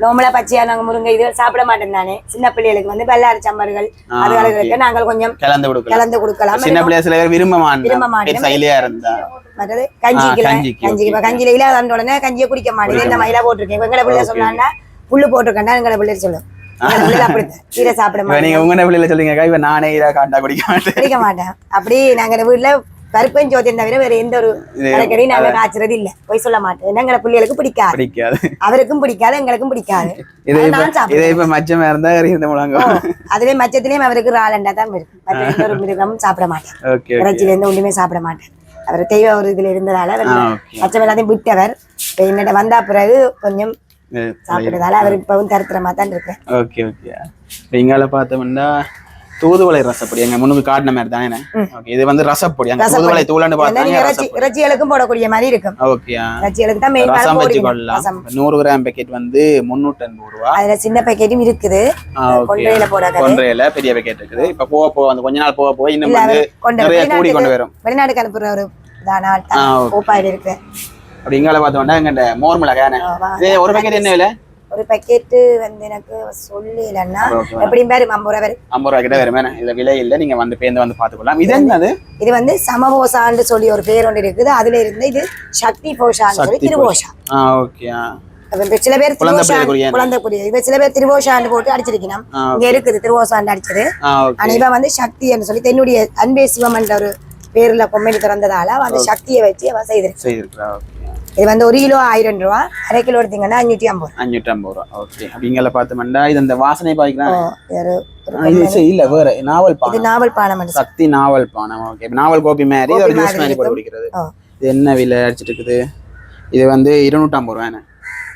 நோமலா பச்சையா நாங்க முருங்கை இது சாப்பிட மாட்டோம் தானே சின்ன பிள்ளைகளுக்கு வந்து வெள்ளாரி சம்பர்கள் அதுகளுக்கு நாங்கள் கொஞ்சம் கலந்து கொடுக்கலாம். கலந்து கொடுக்கலாம். சின்ன பிள்ளைய சில பேர் விரும்ப மாட்டேன் மாட்டேன். சைலியா இருந்தா. மற்றது கஞ்சிக்கு கஞ்சிக்கு, கஞ்சியில இல்லாத உடனே கஞ்சியை குடிக்க மாட்டேங்குது இந்த மயிலா போட்டிருக்கேன். எங்கட பிள்ளை சொன்னான்னா புல்லு போட்டிருக்கேன்டா எங்கட பிள்ளை சொல்லும். மாட்டேன் நீங்க உங்க பிள்ளைல சொல்றீங்க இவன் நானே இதை காண்டா குடிக்க மாட்டேன். குடிக்க மாட்டேன். அப்படி நாங்க வீட்டுல பருப்பையும் சோத்தையும் தவிர வேற எந்த ஒரு இது- கடைக்கடி நாங்க காய்ச்சறது இல்ல போய் சொல்ல மாட்டேன் எங்கட பிள்ளைகளுக்கு பிடிக்காது. பிடிக்காது. அவருக்கும் பிடிக்காது எங்களுக்கும் பிடிக்காது. இதை இப்ப மச்சமா இருந்தா இருந்த முழங்க. அதுவே மச்சத்திலயும் அவருக்கு ராலண்டா தான் இருக்கும். மற்ற ஒரு மிருகமும் சாப்பிட மாட்டேன் ஓகே இறைச்சியில இருந்து ஒண்ணுமே சாப்பிட மாட்டேன் அவர் தெய்வ ஒரு இதுல இருந்ததால அவர். மச்சம் எல்லாத்தையும் விட்டவர். இப்ப என்னிட்ட வந்தா பிறகு கொஞ்சம் சாப்பிட்டதால அவர் இப்பவும் தருத்திரமா தான் இருக்கேன் ஓகே ஓகே. இங்கால பார்த்தோம்னா தூதுவளை ரசப்பொடி. எங்க முன்னுக்கு காட்டின மாதிரி தானே? இது வந்து ரசப்பொடி. அங்க. தூதுவளை தூளன்னு ஏன்னா நீங்க பார்த்தா இறைச்சி இறைச்சிகளுக்கும் போடக்கூடிய மாதிரி இருக்கும். ஓகே இறைச்சிகளுக்கு தான் மெயின் ரசம் வச்சு கொள்ளலாம். ரசம் நூறு கிராம் பேக்கெட் வந்து முன்னூத்தி எண்பது ரூபா. அதுல சின்ன பேக்கெட்டும் இருக்குது. கொண்டையில போடாத கொன்றையில பெரிய பேக்கெட் இருக்குது. இப்ப போக போக வந்து கொஞ்ச நாள் போக போக இன்னும் வந்து நிறைய கூடி கொண்டு வரும். வெளிநாட்டுக்கு அனுப்புற ஒரு தானா. ஓப்பாயில் இருக்கு. அப்படி இங்கால பார்த்தோம்னா எங்க மோர் மிளகாய் ஒரு பேக்கெட் என்ன விலை? ஒரு பேக்கெட் வந்து எனக்கு சொல்லலன்னா எப்படியும் பேரு ஐம்பது ரூபா வரும் ஐம்பது ரூபா கிட்ட வரும் இதுல விலை இல்ல நீங்க வந்து பேருந்து வந்து பாத்துக்கலாம் இது என்னது? இது வந்து சமபோசான்னு சொல்லி ஒரு பேர் ஒன்று இருக்குது. அதுல இருந்து இது சக்தி போஷான்னு சொல்லி ஆ ஓகே சில பேர் குழந்தை குழந்தைக்குரிய. இது சில பேர் திருவோஷான்னு போட்டு அடிச்சிருக்கணும். இங்க இருக்குது திருவோஷான்னு அடிச்சது. ஆனா இவன் வந்து சக்தி என்று சொல்லி தன்னுடைய அன்பே சிவம் என்ற ஒரு பேர்ல கொம்பனி திறந்ததால அந்த சக்தியை வச்சு அவன் செய்திருக்கு இது வந்து ஒரு கிலோ ஆயிரம் ரூபா அரை கிலோ எடுத்தீங்கன்னா அஞ்சூற்றி ஐம்பது ரூபா. அஞ்சூற்றி ஐம்பது ரூபா. ஓகே அப்படிங்கிற பார்த்தோம்னா இது அந்த வாசனை பாய்க்கலாம் இது இல்ல வேற. நாவல் இது பானம். நாவல் பானம். சக்தி நாவல் பானம். ஓகே நாவல் கோபி மாதிரி ஒரு ஜூஸ் மாதிரி போட்டு. குடிக்கிறது. இது என்ன விலை அடிச்சிட்டு இருக்குது? இது வந்து இருநூற்றம்பது ரூபா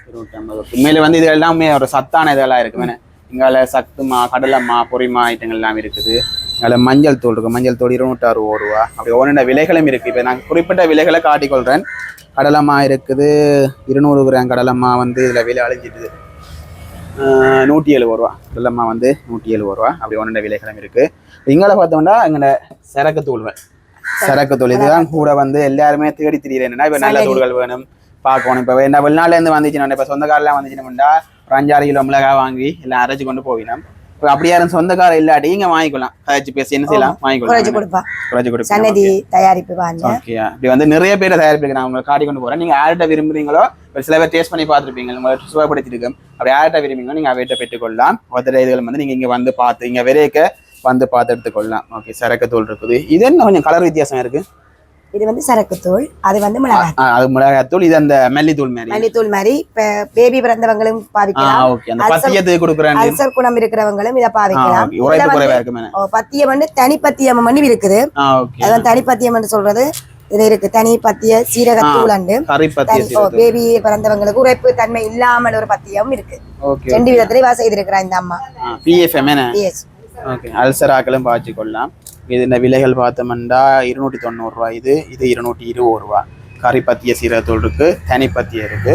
இருநூற்றம்பது உண்மையில வந்து இது எல்லாமே ஒரு சத்தான இதெல்லாம் இருக்கு வேணே இங்கால சத்துமா கடலம்மா பொரிமா ஐட்டங்கள் எல்லாம் இருக்குது. இங்கால மஞ்சள் தூள் இருக்கு. மஞ்சள் தூள் இருநூற்றி அறுபது ரூபா. அப்படி ஒவ்வொரு விலைகளும் இருக்கு. இப்போ நான் குறிப்பிட்ட விலைகளை காட்டிக்கொள்றேன். கடலம்மா இருக்குது. இருநூறு கிராம் கடலம்மா வந்து இதில் விலை அழிஞ்சிட்டுது நூற்றி எழுபது ரூபா. கடலம்மா வந்து நூற்றி எழுபது ரூபா. அப்படி ஒன்றுண்ட விலைகளும் இருக்கு. இங்கால பார்த்தோம்னா எங்களோட சரக்கு தூள்கள். சரக்கு தூள். இதுதான் கூட வந்து எல்லாருமே தேடி திரியிற என்னன்னா இப்போ நல்ல தூள்கள் வேணும். பார்க்கணும். இப்போ என்ன வெளிநாட்டுல இருந்து வந்துச்சுன்னா இப்போ சொந்தக்காரெல்லாம் வந்துச்சுன்னா ஒரு அஞ்சாறு கிலோ மிளகாய் வாங்கி எல்லாம் அரைச்சு கொண்டு போவினோம் இப்போ அப்படியே யாரும் சொந்தக்கார இல்லாட்டி இங்க வாங்கிக்கலாம். கதைச்சு பேசி என்ன செய்யலாம்? வாங்கிக்கலாம். கொடுப்பா. குறைச்சு கொடுப்போம் சன்னதி தயாரிப்பு ஓகே. இப்படி வந்து நிறைய பேர் தயாரிப்பிருக்கு நான் உங்களுக்கு காட்டி கொண்டு போறேன். நீங்க யார்கிட்ட விரும்புறீங்களோ ஒரு சில பேர் டேஸ்ட் பண்ணி பார்த்துருப்பீங்க. உங்களுக்கு சுவைப்படுத்திருக்கும். அப்படி யார்கிட்ட விரும்புறீங்களோ நீங்க அவையிட்ட பெற்றுக்கொள்ளலாம். ஒருத்தர் இதுகள் வந்து நீங்க இங்க வந்து பார்த்து இங்க விரைக்க வந்து பார்த்து எடுத்துக்கொள்ளலாம். ஓகே. சரக்கு தூள் இருக்குது. இது என்ன கொஞ்சம் கலர் வித்தியாசம் இருக்கு? இது வந்து சரக்கு தூள் அது வந்து மிளகாய் அது மிளகாய் தூள் இது அந்த மல்லித்தூள் மாதிரி. மல்லித்தூள் மாதிரி. பேபி பிறந்தவங்களும் பாவிக்கலாம். ஓகே அந்த அல்சர் பத்தியத்துக்கு கொடுக்குறேன் அல்சர் குணம் இருக்கிறவங்களும் இதை பாவிக்கலாம். உரைப்பு குறைவா இருக்குமே. பத்தியம் வந்து தனிப்பத்தியம் பண்ணி இருக்குது. ஆ ஓகே அதான் தனிப்பத்தியம் சொல்றது. இது இருக்கு. தனி பத்திய தனி- ஓ, பேபி பிறந்தவங்களுக்கு உரைப்பு தன்மை இல்லாமல் ஒரு பத்தியம் இருக்கு. ஓகே ரெண்டு விதத்துல வா செய்திருக்கிறா இந்த அம்மா. பிஎஃப்எம் அல்சராக்களும் பாய்ச்சி கொள்ளலாம் இது இந்த விலைகள் பார்த்தோம்னா இருநூற்றி தொண்ணூறுரூவா இது. இது இருநூற்றி இருபது ரூபா கறி பத்திய சீரகத்தூள் இருக்கு தனி பத்திய இருக்கு.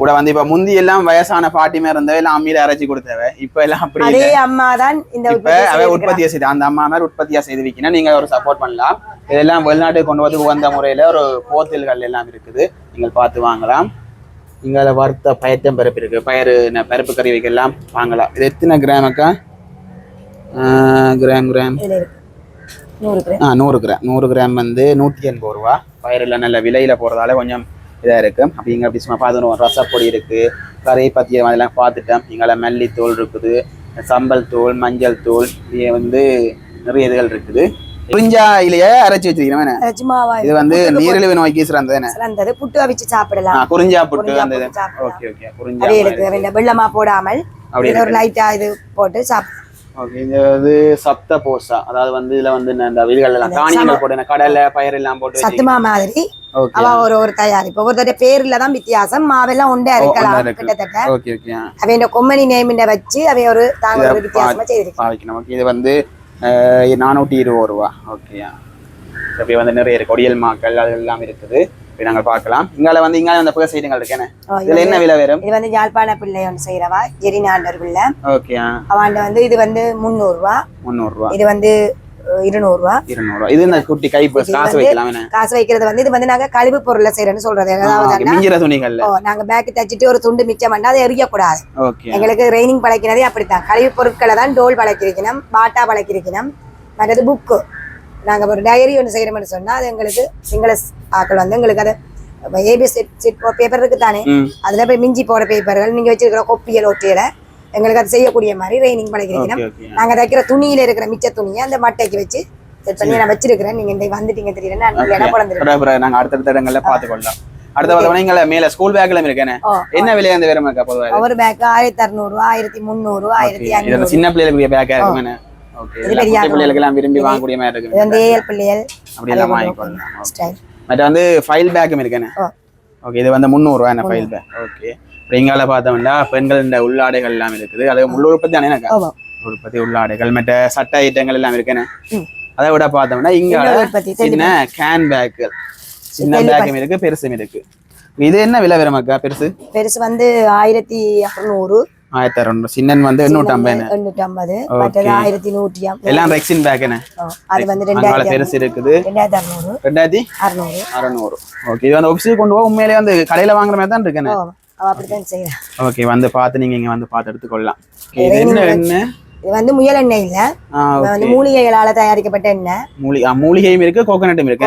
கூட வந்து இப்ப முந்தி எல்லாம் வயசான பாட்டி மேல இருந்தவை எல்லாம் அம்மியில அரைச்சி கொடுத்தவ. இப்ப எல்லாம் அப்படி அதே அம்மா தான் இந்த இப்ப அவ. உற்பத்தியை செய்து அந்த அம்மா மாதிரி உற்பத்தியா செய்து விற்கணும் நீங்க ஒரு சப்போர்ட் பண்ணலாம். இதெல்லாம் வெளிநாட்டுக்கு கொண்டு வந்து உகந்த முறையில ஒரு போத்தல்கள் எல்லாம் இருக்குது. நீங்கள் பார்த்து வாங்கலாம். இங்க வறுத்த பயத்தம் பருப்பு இருக்கு. பயிறு பருப்பு கறி வைக்கலாம். வாங்கலாம். இது எத்தனை கிராம் அக்கா? ஆஹ் கிராம் கிராம் இதுல இருக்கு நூறு கிராம் ஆ நூறு கிராம். நூறு கிராம் வந்து நூற்றி எண்பது ரூபா. பயிரில் நல்ல விலையில போகிறதால கொஞ்சம் இதாக இருக்கு. அப்படிங்க அப்படி சும்மா பார்த்துன்னு ரசப்பொடி இருக்கு. கறி பத்தியம் அதெல்லாம் பார்த்துட்டேன். இங்கே மல்லித்தூள் இருக்குது. சம்பல் தூள் மஞ்சள் தூள் இது வந்து நிறைய இதுகள் இருக்குது. குறிஞ்சாயிலேயே அரைச்சி வச்சிருக்கிறேன் இது வந்து நீரிழிவு நோய்க்கு சிறந்ததுன்னு சிறந்தது. புட்டு அவிச்சு சாப்பிடலாம். குறிஞ்சா புட்டு சாப்பிடலாம். Okay okay. குறிஞ்சா வெள்ளமா போடாமல் அப்படி ஒரு லைட்டா இது போட்டு சாப்பிடலாம் இது வந்து சப்த போசா. அதாவது வந்து இதுல வந்து இந்த விதிகள் எல்லாம் தானியங்கள் போட்டு இந்த கடலை பயிர் எல்லாம் போட்டு சத்துமா மாதிரி. அவ ஒரு ஒரு தயாரிப்பு. ஒவ்வொருத்தர பேர்ல தான் வித்தியாசம். மாவெல்லாம் உண்டே இருக்கலாம். கிட்டத்தட்ட. அவையோட கொம்மனி நேமிண்ட வச்சு அவை ஒரு தாங்க ஒரு வித்தியாசமா செய்திருக்கு பாவிக்கணும். ஓகே இது வந்து நானூற்றி இருபது ரூபா. ஓகே இப்போ வந்து நிறைய இருக்கு. ஒடியல் மாக்கள் அது எல்லாம் இருக்குது. இப்போ நாங்கள் பார்க்கலாம். இங்கால வந்து இங்கால அந்த புகை சைடுங்கள் இருக்கேனே இதுல என்ன விலை வரும்? இது வந்து யாழ்ப்பாண பிள்ளை ஒன்று செய்யறவா எரிநாண்டர் பிள்ளை ஓகே அவாண்ட வந்து இது வந்து முந்நூறு ரூபா இது வந்து இருநூறுவா. இது இந்த குட்டி கை பர்ஸ் இது காசு வைக்கலாம் காசு வைக்கிறது வந்து இது வந்து நாங்க கழிவு பொருளை செய்யறேன்னு சொல்றது. அதாவது நாங்க பேக் தச்சுட்டு ஒரு துண்டு மிச்சம் பண்ணா அதை எரியக்கூடாது எங்களுக்கு ரெய்னிங் பழக்கினதே அப்படித்தான். கழிவு பொருட்களை தான் டோல் பழக்கிருக்கணும் பாட்டா பழக்கிருக்கணும். மற்றது புக்கு நாங்க ஒரு டைரி ஒன்று செய்யறோம்னு சொன்னா அது எங்களுக்கு சிங்கள ஆக்கள் வந்து எங்களுக்கு அது ஏபி செட் செட் பேப்பர் இருக்கு தானே? அதுல போய் மிஞ்சி போற பேப்பர்கள் நீங்க வச்சிருக்கிற கொப்பியல் ஒட்டியல எங்களுக்கு அது செய்யக்கூடிய மாதிரி ரெய்னிங் பழக்கிருக்கணும் ஓகே ஓகே நாங்க தைக்கிற துணியில இருக்கிற மிச்ச துணியை அந்த மட்டைக்கு வச்சு செட் பண்ணி நான் வச்சிருக்கிறேன். நீங்க இந்த வந்துட்டீங்க தெரியல நான் குழந்தை நாங்க அடுத்தடுத்த இடங்கள்ல பார்த்துக்கொள்ளலாம். அடுத்த பார்த்தோம்னா மேல ஸ்கூல் பேக்ல இருக்கேனே? என்ன விலை அந்த வேற இருக்கா ஒரு பேக் ஆயிரத்தி அறுநூறுவா ஆயிரத்தி முந்நூறு ஆயிரத்தி சின்ன பிள்ளைகளுக்கு பேக்கா இருக்குமே ஓகே இது பெரிய குட்டி பிள்ளைகளுக்கு எல்லாம் விரும்பி வாங்கக்கூடிய மாதிரி இது இருக்கு வந்து ஏஎல் பிள்ளைகள். அப்படி எல்லாம் வாங்கிக்கொள்ளலாம் ஸ்டைல் மற்ற வந்து ஃபைல் பேக்கும் இருக்கேனே ஓகே இது வந்து முந்நூறுரூவா என்ன ஃபைல் பேக் ஓகே இங்கால பார்த்தோம்னா பெண்கள் இந்த உள்ளாடைகள் எல்லாம் இருக்குது. அது உள்ள உற்பத்தி தானே எனக்கு? உற்பத்தி உள்ளாடைகள் மற்ற சட்ட ஐட்டங்கள் எல்லாம் இருக்கேனே. அதை விட பார்த்தோம்னா உற்பத்தி சின்ன கேன் பேக்குகள் சின்ன பேக்கும் இருக்கு பெருசும் இருக்கு. இது என்ன விலை வரும் அக்கா பெருசு? பெருசு வந்து ஆயிரத்தி அறுநூறு. ஆயிரத்தி அறுநூறு சின்னன் வந்து எண்ணூற்றி ஐம்பது எண்ணூற்றி ஐம்பது மற்றது ஆயிரத்தி நூற்றி எல்லாம் ரெக்ஸின் பேக் என்ன அது வந்து பெருசு இருக்குது ரெண்டாயிரத்தி அறுநூறு ரெண்டாயிரத்தி அறுநூறு அறநூறு ஓகே இது வந்து ஒப்சி கொண்டு போக உண்மையிலேயே வந்து கடையில வாங்குற மாதிரி தான் அப்படித்தான் ஓகே வந்து பார்த்து நீங்க இங்க வந்து பார்த்து எடுத்துக்கொள்ளலாம் இது என்ன இது வந்து முயல் எண்ணெய் இல்ல. வந்து மூலிகைகளால தயாரிக்கப்பட்ட எண்ணெய். மூலிகை மூலிகையும் இருக்கு கோகனட்டும் இருக்கு?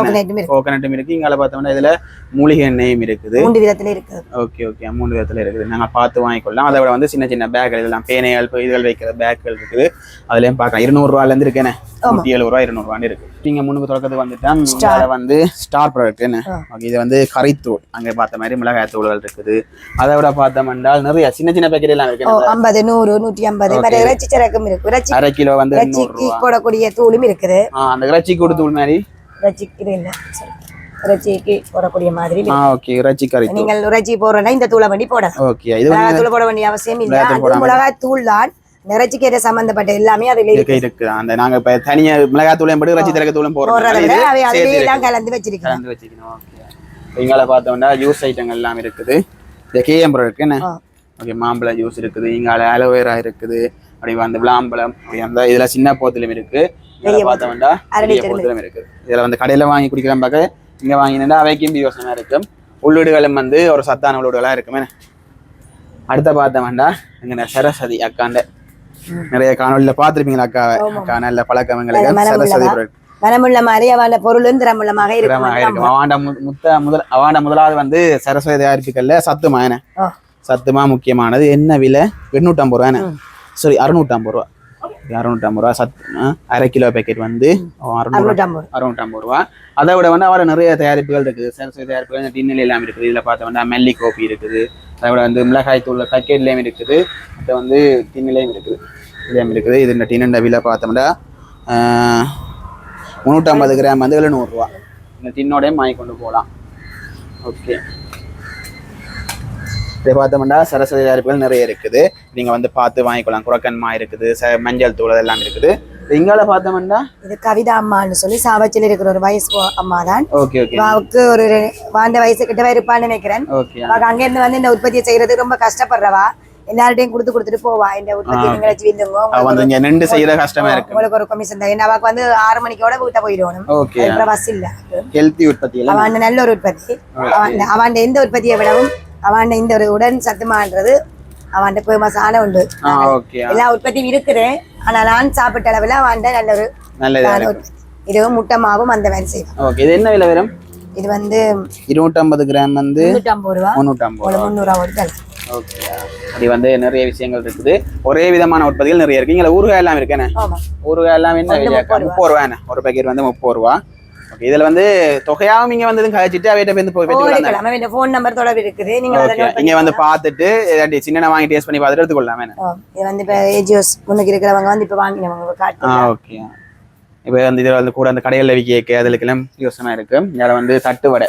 கோகனட்டும் இருக்கு. இங்கால பார்த்தோம்னா இதுல மூலிகை எண்ணெயும் இருக்குது. மூன்று விதத்துல இருக்கு. Okay okay. மூணு விதத்துல இருக்குது. நாங்க பார்த்து வாங்கிக்கொள்ளலாம். அதை விட வந்து சின்ன சின்ன பேக் இதெல்லாம் பேனைகள் இதுகள் வைக்கிற பேக்குகள் இருக்குது. அதுலயும் பார்க்கலாம். இருநூறுவால இருந்து இருக்கேனே எழுபது ரூபா இருநூறுவான்னு இருக்கு. நீங்க முன்னுக்கு தொடக்கத்துக்கு வந்துட்டா வந்து ஸ்டார் ப்ராடக்ட் என்ன? இது வந்து கறித்தூள். அங்க பார்த்த மாதிரி மிளகாய் தூள்கள் இருக்குது. அதை விட பார்த்தோம்னா நிறைய சின்ன சின்ன பேக்கெட் எல்லாம் இருக்கு ஐம்பது நூறு நூற்றி ஐம்பது. சரக்கும் இருக்கு. இறைச்சி அரை கிலோ வந்து இறைச்சிக்கு போடக்கூடிய தூளும் இருக்குது. அந்த இறைச்சி கூடு தூள் மாதிரி? இறைச்சி இல்ல சரி. இறைச்சிக்கு போடக்கூடிய மாதிரி ஓகே. இறைச்சி கறித்தூள் நீங்கள் இறைச்சி போடுறேன்னா இந்த தூளை வண்டி போடலாம் ஓகே. இது மிளகாய் தூள் போட வேண்டிய அவசியம் இல்லை. மிளகாய் தூள் தான். நிறைச்சிக்கீரை சம்பந்தப்பட்ட எல்லாமே அதுல இருக்கு இருக்கு. அந்த நாங்க இப்ப தனியா மிளகாய் தூளையும் போட்டு ரச்சி திறக்க தூளும் போடுறோம் எல்லாம். கலந்து வச்சிருக்கோம் கலந்து வச்சுக்கணும் ஓகே. இங்கால பார்த்தோம்னா ஜூஸ் ஐட்டங்கள் எல்லாம் இருக்குது. இந்த கேஎம்பரம் இருக்கு என்ன. ஓகே மாம்பழம் ஜூஸ் இருக்குது. இங்கால அலோவேரா இருக்குது. அப்படி வந்து விளாம்பழம் அப்படி அந்த இதுல சின்ன போத்திலும் இருக்கு. இதில் பெரிய பார்த்தோம்னா அரை பெரிய லிட்டர் போத்திலும் இருக்குது இதுல வந்து கடையில வாங்கி குடிக்கலாம் பார்க்க. இங்க வாங்கினா அவைக்கும் யோசனை இருக்கும் உள்ளீடுகளும் வந்து ஒரு சத்தான உள்ளீடுகளா இருக்குமே. அடுத்த பார்த்தோம்னா இங்க சரஸ்வதி அக்காண்ட. நிறைய காணொலியில பார்த்திருப்பீங்களா அக்காவை அக்கா நல்ல பழக்கவங்களுக்கு நல்ல மனம் சரஸ்வதி. பொருட்கள் மனமுள்ள மாதிரி அவன பொருளும் திறமுள்ளமாக இருக்கும். அவாண்ட முத்த முதல் அவாண்ட முதலாவது வந்து சரஸ்வதி தயாரிப்புகள்ல சத்துமா என்ன. சத்துமா முக்கியமானது. என்ன விலை? எண்ணூற்றம்பது ரூபா என்ன? சாரி அறுநூற்றம்பது ரூபா. அறுநூற்றம்பது ரூபா சத்து அரை கிலோ பேக்கெட் வந்து அறுநூறு அறுநூற்றம்பது. அறுநூற்றம்பது ரூபா. அதை விட வந்து அவரை நிறைய தயாரிப்புகள் இருக்குது. சரஸ்வதி தயாரிப்புகள் இந்த டின்னில் எல்லாம் இருக்குது. இதில் பார்த்தோம்னா மெல்லி கோப்பி இருக்குது. அதை விட வந்து மிளகாய் தூள் பக்கெட்லேயும் இருக்குது. அது வந்து டின்னிலையும் இருக்குது. இதுலேயும் இருக்குது. இது இந்த டின்னு விலை பார்த்தோம்னா முந்நூற்றம்பது கிராம் வந்து எழுநூறுவா இந்த டின்னோடையும் வாங்கி கொண்டு போகலாம். ஓகே. இதை பார்த்தோம்னா சரஸ்வதி தயாரிப்புகள் நிறைய இருக்குது. நீங்கள் வந்து பார்த்து வாங்கிக்கலாம் குரக்கன்மா இருக்குது ச மஞ்சள் தூள் அதெல்லாம் இருக்குது. இங்கால பார்த்தோம்னா இது கவிதா அம்மான்னு சொல்லி சாவச்சியில் இருக்கிற ஒரு வயசு அம்மா தான் ஓகே ஓகே. அவக்கு ஒரு வாழ்ந்த வயசு கிட்டவே இருப்பான்னு நினைக்கிறேன். ஓகே. அவ அங்க இருந்து வந்து இந்த உற்பத்தியை செய்யறது ரொம்ப கஷ்டப்படுறவா. எல்லார்ட்டையும் கொடுத்து கொடுத்துட்டு போவா. இந்த உற்பத்தி நீங்க வச்சு விந்துங்க அவ உங்களுக்கு வந்து இங்க நின்று செய்யற கஷ்டமா இருக்கு. உங்களுக்கு ஒரு கமிஷன் தான் அவக்கு வந்து ஆறு மணிக்கோட வீட்டை போயிடணும். ஓகே. பஸ் இல்ல. ஹெல்த்தி உற்பத்தி எல்லாம் அவன் நல்ல ஒரு உற்பத்தி. அவன் எந்த உற்பத்தியை விடவும் அவன் இந்த ஒரு உடன் சத்துமான்றது அவன் பேமஸான உண்டு. எல்லா உற்பத்தியும் இருக்குது ஆனா நான் சாப்பிட்ட அளவுல அவன் நல்ல ஒரு நல்ல இதுவும் முட்டை மாவும் அந்த மாதிரி செய்வான். ஓகே இது என்ன விலை வரும்? இது வந்து இருநூற்றம்பது கிராம் வந்து ரூபா. முந்நூற்றம்பது ஒரு முந்நூறுவா ஒரு தலை ஓகே. அப்படி வந்து நிறைய விஷயங்கள் இருக்குது. ஒரே விதமான உற்பத்திகள் நிறைய இருக்கு. இங்க ஊறுகாய் எல்லாம் இருக்குண்ணே ஆமா. ஊறுகாய் எல்லாம் என்ன முப்பது ரூபாண்ணே ஒரு பேக்கெட் வந்து முப்பது ரூபா. ஓகே இதுல வந்து தொகையாவும் இங்க வந்து கழிச்சிட்டு அவையிட்ட வந்து போய் எடுக்கலாம் அவன் ஃபோன் நம்பர் தொடர்பு இருக்குது. நீங்க இங்க வந்து. பார்த்துட்டு இல்லாட்டி சின்ன வாங்கி டேஸ்ட் பண்ணி பார்த்துட்டு எடுத்துக்கொள்ளலாம் இது வந்து இப்போ ஏஜியோஸ் முன்னுக்கு இருக்கிறவங்க வந்து இப்போ வாங்கினவங்க ஆ காட்டு ஓகே இப்போ வந்து இதில் வந்து கூட அந்த கடைகளில் விற்க அதுலக்கெல்லாம் யோசனை இருக்கு. இதில் வந்து தட்டு வடை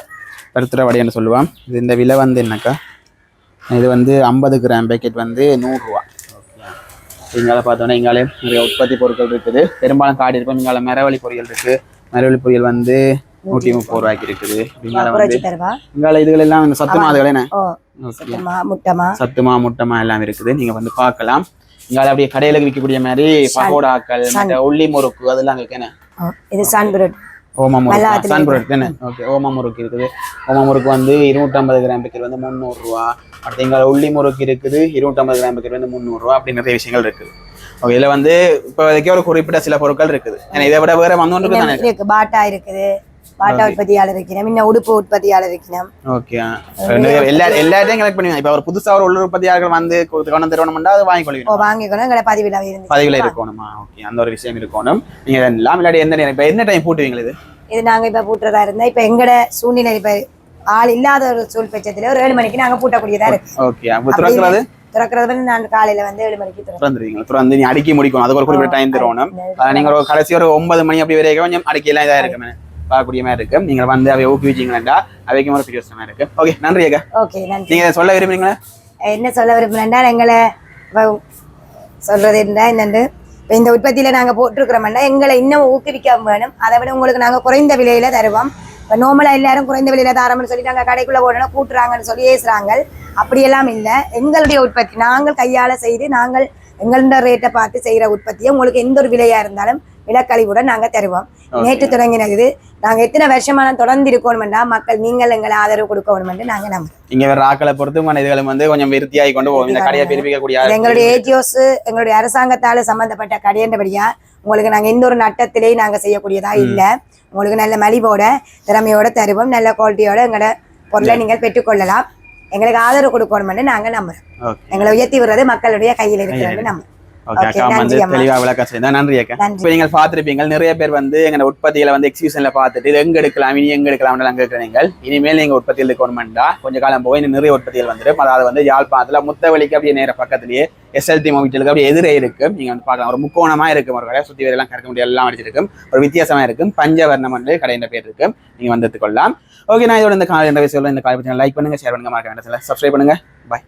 தருத்துற வடைன்னு சொல்லுவான். இது இந்த விலை வந்து என்னக்கா? இது வந்து ஐம்பது கிராம் பேக்கெட் வந்து நூறுரூவா. இங்கால பார்த்தோன்னா இங்காலே நிறைய உற்பத்தி பொருட்கள் இருக்குது. பெரும்பாலும் காடி இருக்கும். இங்கால மரவள்ளி பொரியல் இருக்குது மரவள்ளி பொரியல் வந்து நூற்றி முப்பது ரூபாய்க்கு இருக்குது. இங்கால இங்கால இதுகள் எல்லாம் இந்த சத்து மாதுகள் என்ன சத்தமா முட்டமா? சத்துமா முட்டமா எல்லாம் இருக்குது. நீங்க வந்து பார்க்கலாம். இங்கால அப்படியே கடையில விற்கக்கூடிய மாதிரி பகோடாக்கள் மற்ற உள்ளி முறுக்கு அதெல்லாம் இருக்குன்னு ஓ, இது சான்புரட் ஓமா முறுக்கு. சான்புரட் ஓகே ஓமா முறுக்கு இருக்குது. ஓமா முறுக்கு வந்து இருநூற்றம்பது கிராம் பேக்கெட் வந்து முந்நூறுரூவா அடுத்து இங்கே உள்ளி முறுக்கு இருக்குது இருநூற்றம்பது கிராம் பேக்கெட் வந்து முந்நூறுரூவா அப்படி நிறைய விஷயங்கள் இருக்குது. ஓகே இதில் வந்து இப்போதைக்கு ஒரு குறிப்பிட்ட சில பொருட்கள் இருக்குது. ஏன்னா இதை விட வேற வந்து ஒன்று தானே இருக்கு. பாட்டா இருக்குது. பாட்டா உற்பத்தியாளர் வைக்கணும் இன்னும் உடுப்பு உற்பத்தியாளர் வைக்கணும் ஓகே எல்லா எல்லாத்தையும் கலெக்ட் பண்ணி இப்போ ஒரு புதுசா ஒரு உள்ளூர் உற்பத்தியாளர்கள் வந்து கவனம் தருவணும்னா அதை வாங்கி கொள்வீங்க வாங்கிக்கணும். எங்களை பதிவில் இருந்து பதிவில் இருக்கணுமா? ஓகே அந்த ஒரு விஷயம் இருக்கணும். நீங்க எல்லாம் இல்லாட்டி எந்த நேரம்? இப்போ என்ன டைம் போட்டுவீங்க இது? இது நாங்க இப்ப பூட்டுறதா இருந்தா இப்ப எங்கட சூழ்நிலை இப்ப ஆள் இல்லாத ஒரு சூழ் பட்சத்துல ஒரு ஏழு மணிக்கு நாங்க பூட்டக்கூடியதா இருக்கு. ஓகே அப்போ திறக்கிறது நான் காலையில வந்து ஏழு மணிக்கு திறந்துருவீங்க. திறந்து நீ அடுக்கி முடிக்கணும். அதுக்கு ஒரு குறிப்பிட்ட டைம் தருவணும் அஹ் நீங்க ஒரு கடைசி ஒரு ஒன்பது மணி அப்படி வரைக்கும் கொஞ்சம் அடுக்கி எல்லாம் இதா இருக்குமே பார்க்கக்கூடிய மாதிரி இருக்கு. நீங்க வந்து அவை ஊக்குவிச்சிங்களா அவைக்கும் ஒரு பிரியோசனமா இருக்கு. ஓகே நன்றி அக்கா. ஓகே நன்றி. நீங்க சொல்ல விரும்புறீங்களா? என்ன சொல்ல விரும்புறேன்னா எங்களை சொல்றது என்ன என்னண்டு இப்போ இந்த உற்பத்தியில நாங்க போட்டிருக்கிறோம்னா எங்களை இன்னும் ஊக்குவிக்க வேணும். அதை விட உங்களுக்கு நாங்க குறைந்த விலையில தருவோம். இப்போ நோமலாக எல்லாரும் குறைந்த விலையில தாரம்னு சொல்லி நாங்கள் கடைக்குள்ளே போடணும் கூட்டுறாங்கன்னு சொல்லி ஏசுறாங்க. அப்படியெல்லாம் இல்லை. எங்களுடைய உற்பத்தி நாங்கள் கையால் செய்து நாங்கள் எங்களோட ரேட்டை பார்த்து செய்கிற உற்பத்தியை உங்களுக்கு எந்த ஒரு விலையாக இருந்தாலும் விலக்கழிவுடன் நாங்க தருவோம். நேற்று தொடங்கினது. நாங்க எத்தனை வருஷமான தொடர்ந்து இருக்கணும்னா மக்கள் நீங்கள் எங்களை ஆதரவு கொடுக்கணும் நாங்க நம்புறோம். இங்க வேற ஆக்களை பொறுத்து இதுகளும் வந்து கொஞ்சம் விருத்தியாகி கொண்டு போகும் இந்த கடையை பிரிப்பிக்கக்கூடிய எங்களுடைய ஏஜியோஸ் எங்களுடைய அரசாங்கத்தால சம்பந்தப்பட்ட கடையண்டபடியா உங்களுக்கு நாங்க எந்த ஒரு நட்டத்திலேயும் நாங்க செய்யக்கூடியதா இல்ல. உங்களுக்கு நல்ல மலிவோட திறமையோட தருவோம். நல்ல குவாலிட்டியோட எங்களோட பொருளை நீங்கள் பெற்றுக்கொள்ளலாம். எங்களுக்கு ஆதரவு கொடுக்கணும்னு நாங்க நம்புறோம். எங்களை உயர்த்தி விடுறது மக்களுடைய கையில் இருக்கிறது நம்புறோம். ஓகே அக்கா வந்து. தெளிவா விளக்கம் செய்தா நன்றி அக்கா. இப்போ நீங்கள் பார்த்திருப்பீங்க நிறைய பேர் வந்து எங்க உற்பத்தியில வந்து எக்ஸிபிஷன்ல பார்த்துட்டு இது எங்க எடுக்கலாம் இனி எங்க எடுக்கலாம் அங்க இருக்கிறீங்க இனிமேல் நீங்க உற்பத்தியில் இருக்கணும்டா கொஞ்ச காலம் போய் நிறைய உற்பத்திகள் வந்துடும். அதாவது வந்து யாழ்ப்பாணத்துல முத்தவெளிக்கு அப்படியே நேர பக்கத்துலயே எஸ்எல்டி மொபிட்டலுக்கு அப்படியே எதிரே இருக்கும். நீங்க வந்து பார்க்கலாம் ஒரு முக்கோணமா இருக்கும் ஒரு கடை சுத்தி எல்லாம் கறக்க முடியாது எல்லாம் அடிச்சிருக்கும். ஒரு வித்தியாசமா இருக்கும். பஞ்சவர்ணம் வந்து கடையின் பேர் இருக்கும். நீங்க வந்து எடுத்துக்கொள்ளலாம். ஓகே நான் இதோட இந்த காலை என்ற விஷயம் இந்த காலை பற்றி லைக் பண்ணுங்க ஷேர் பண்ணுங்க மறக்க வேண்டாம் சப்ஸ்கிரைப் பண்ணுங்க. பாய்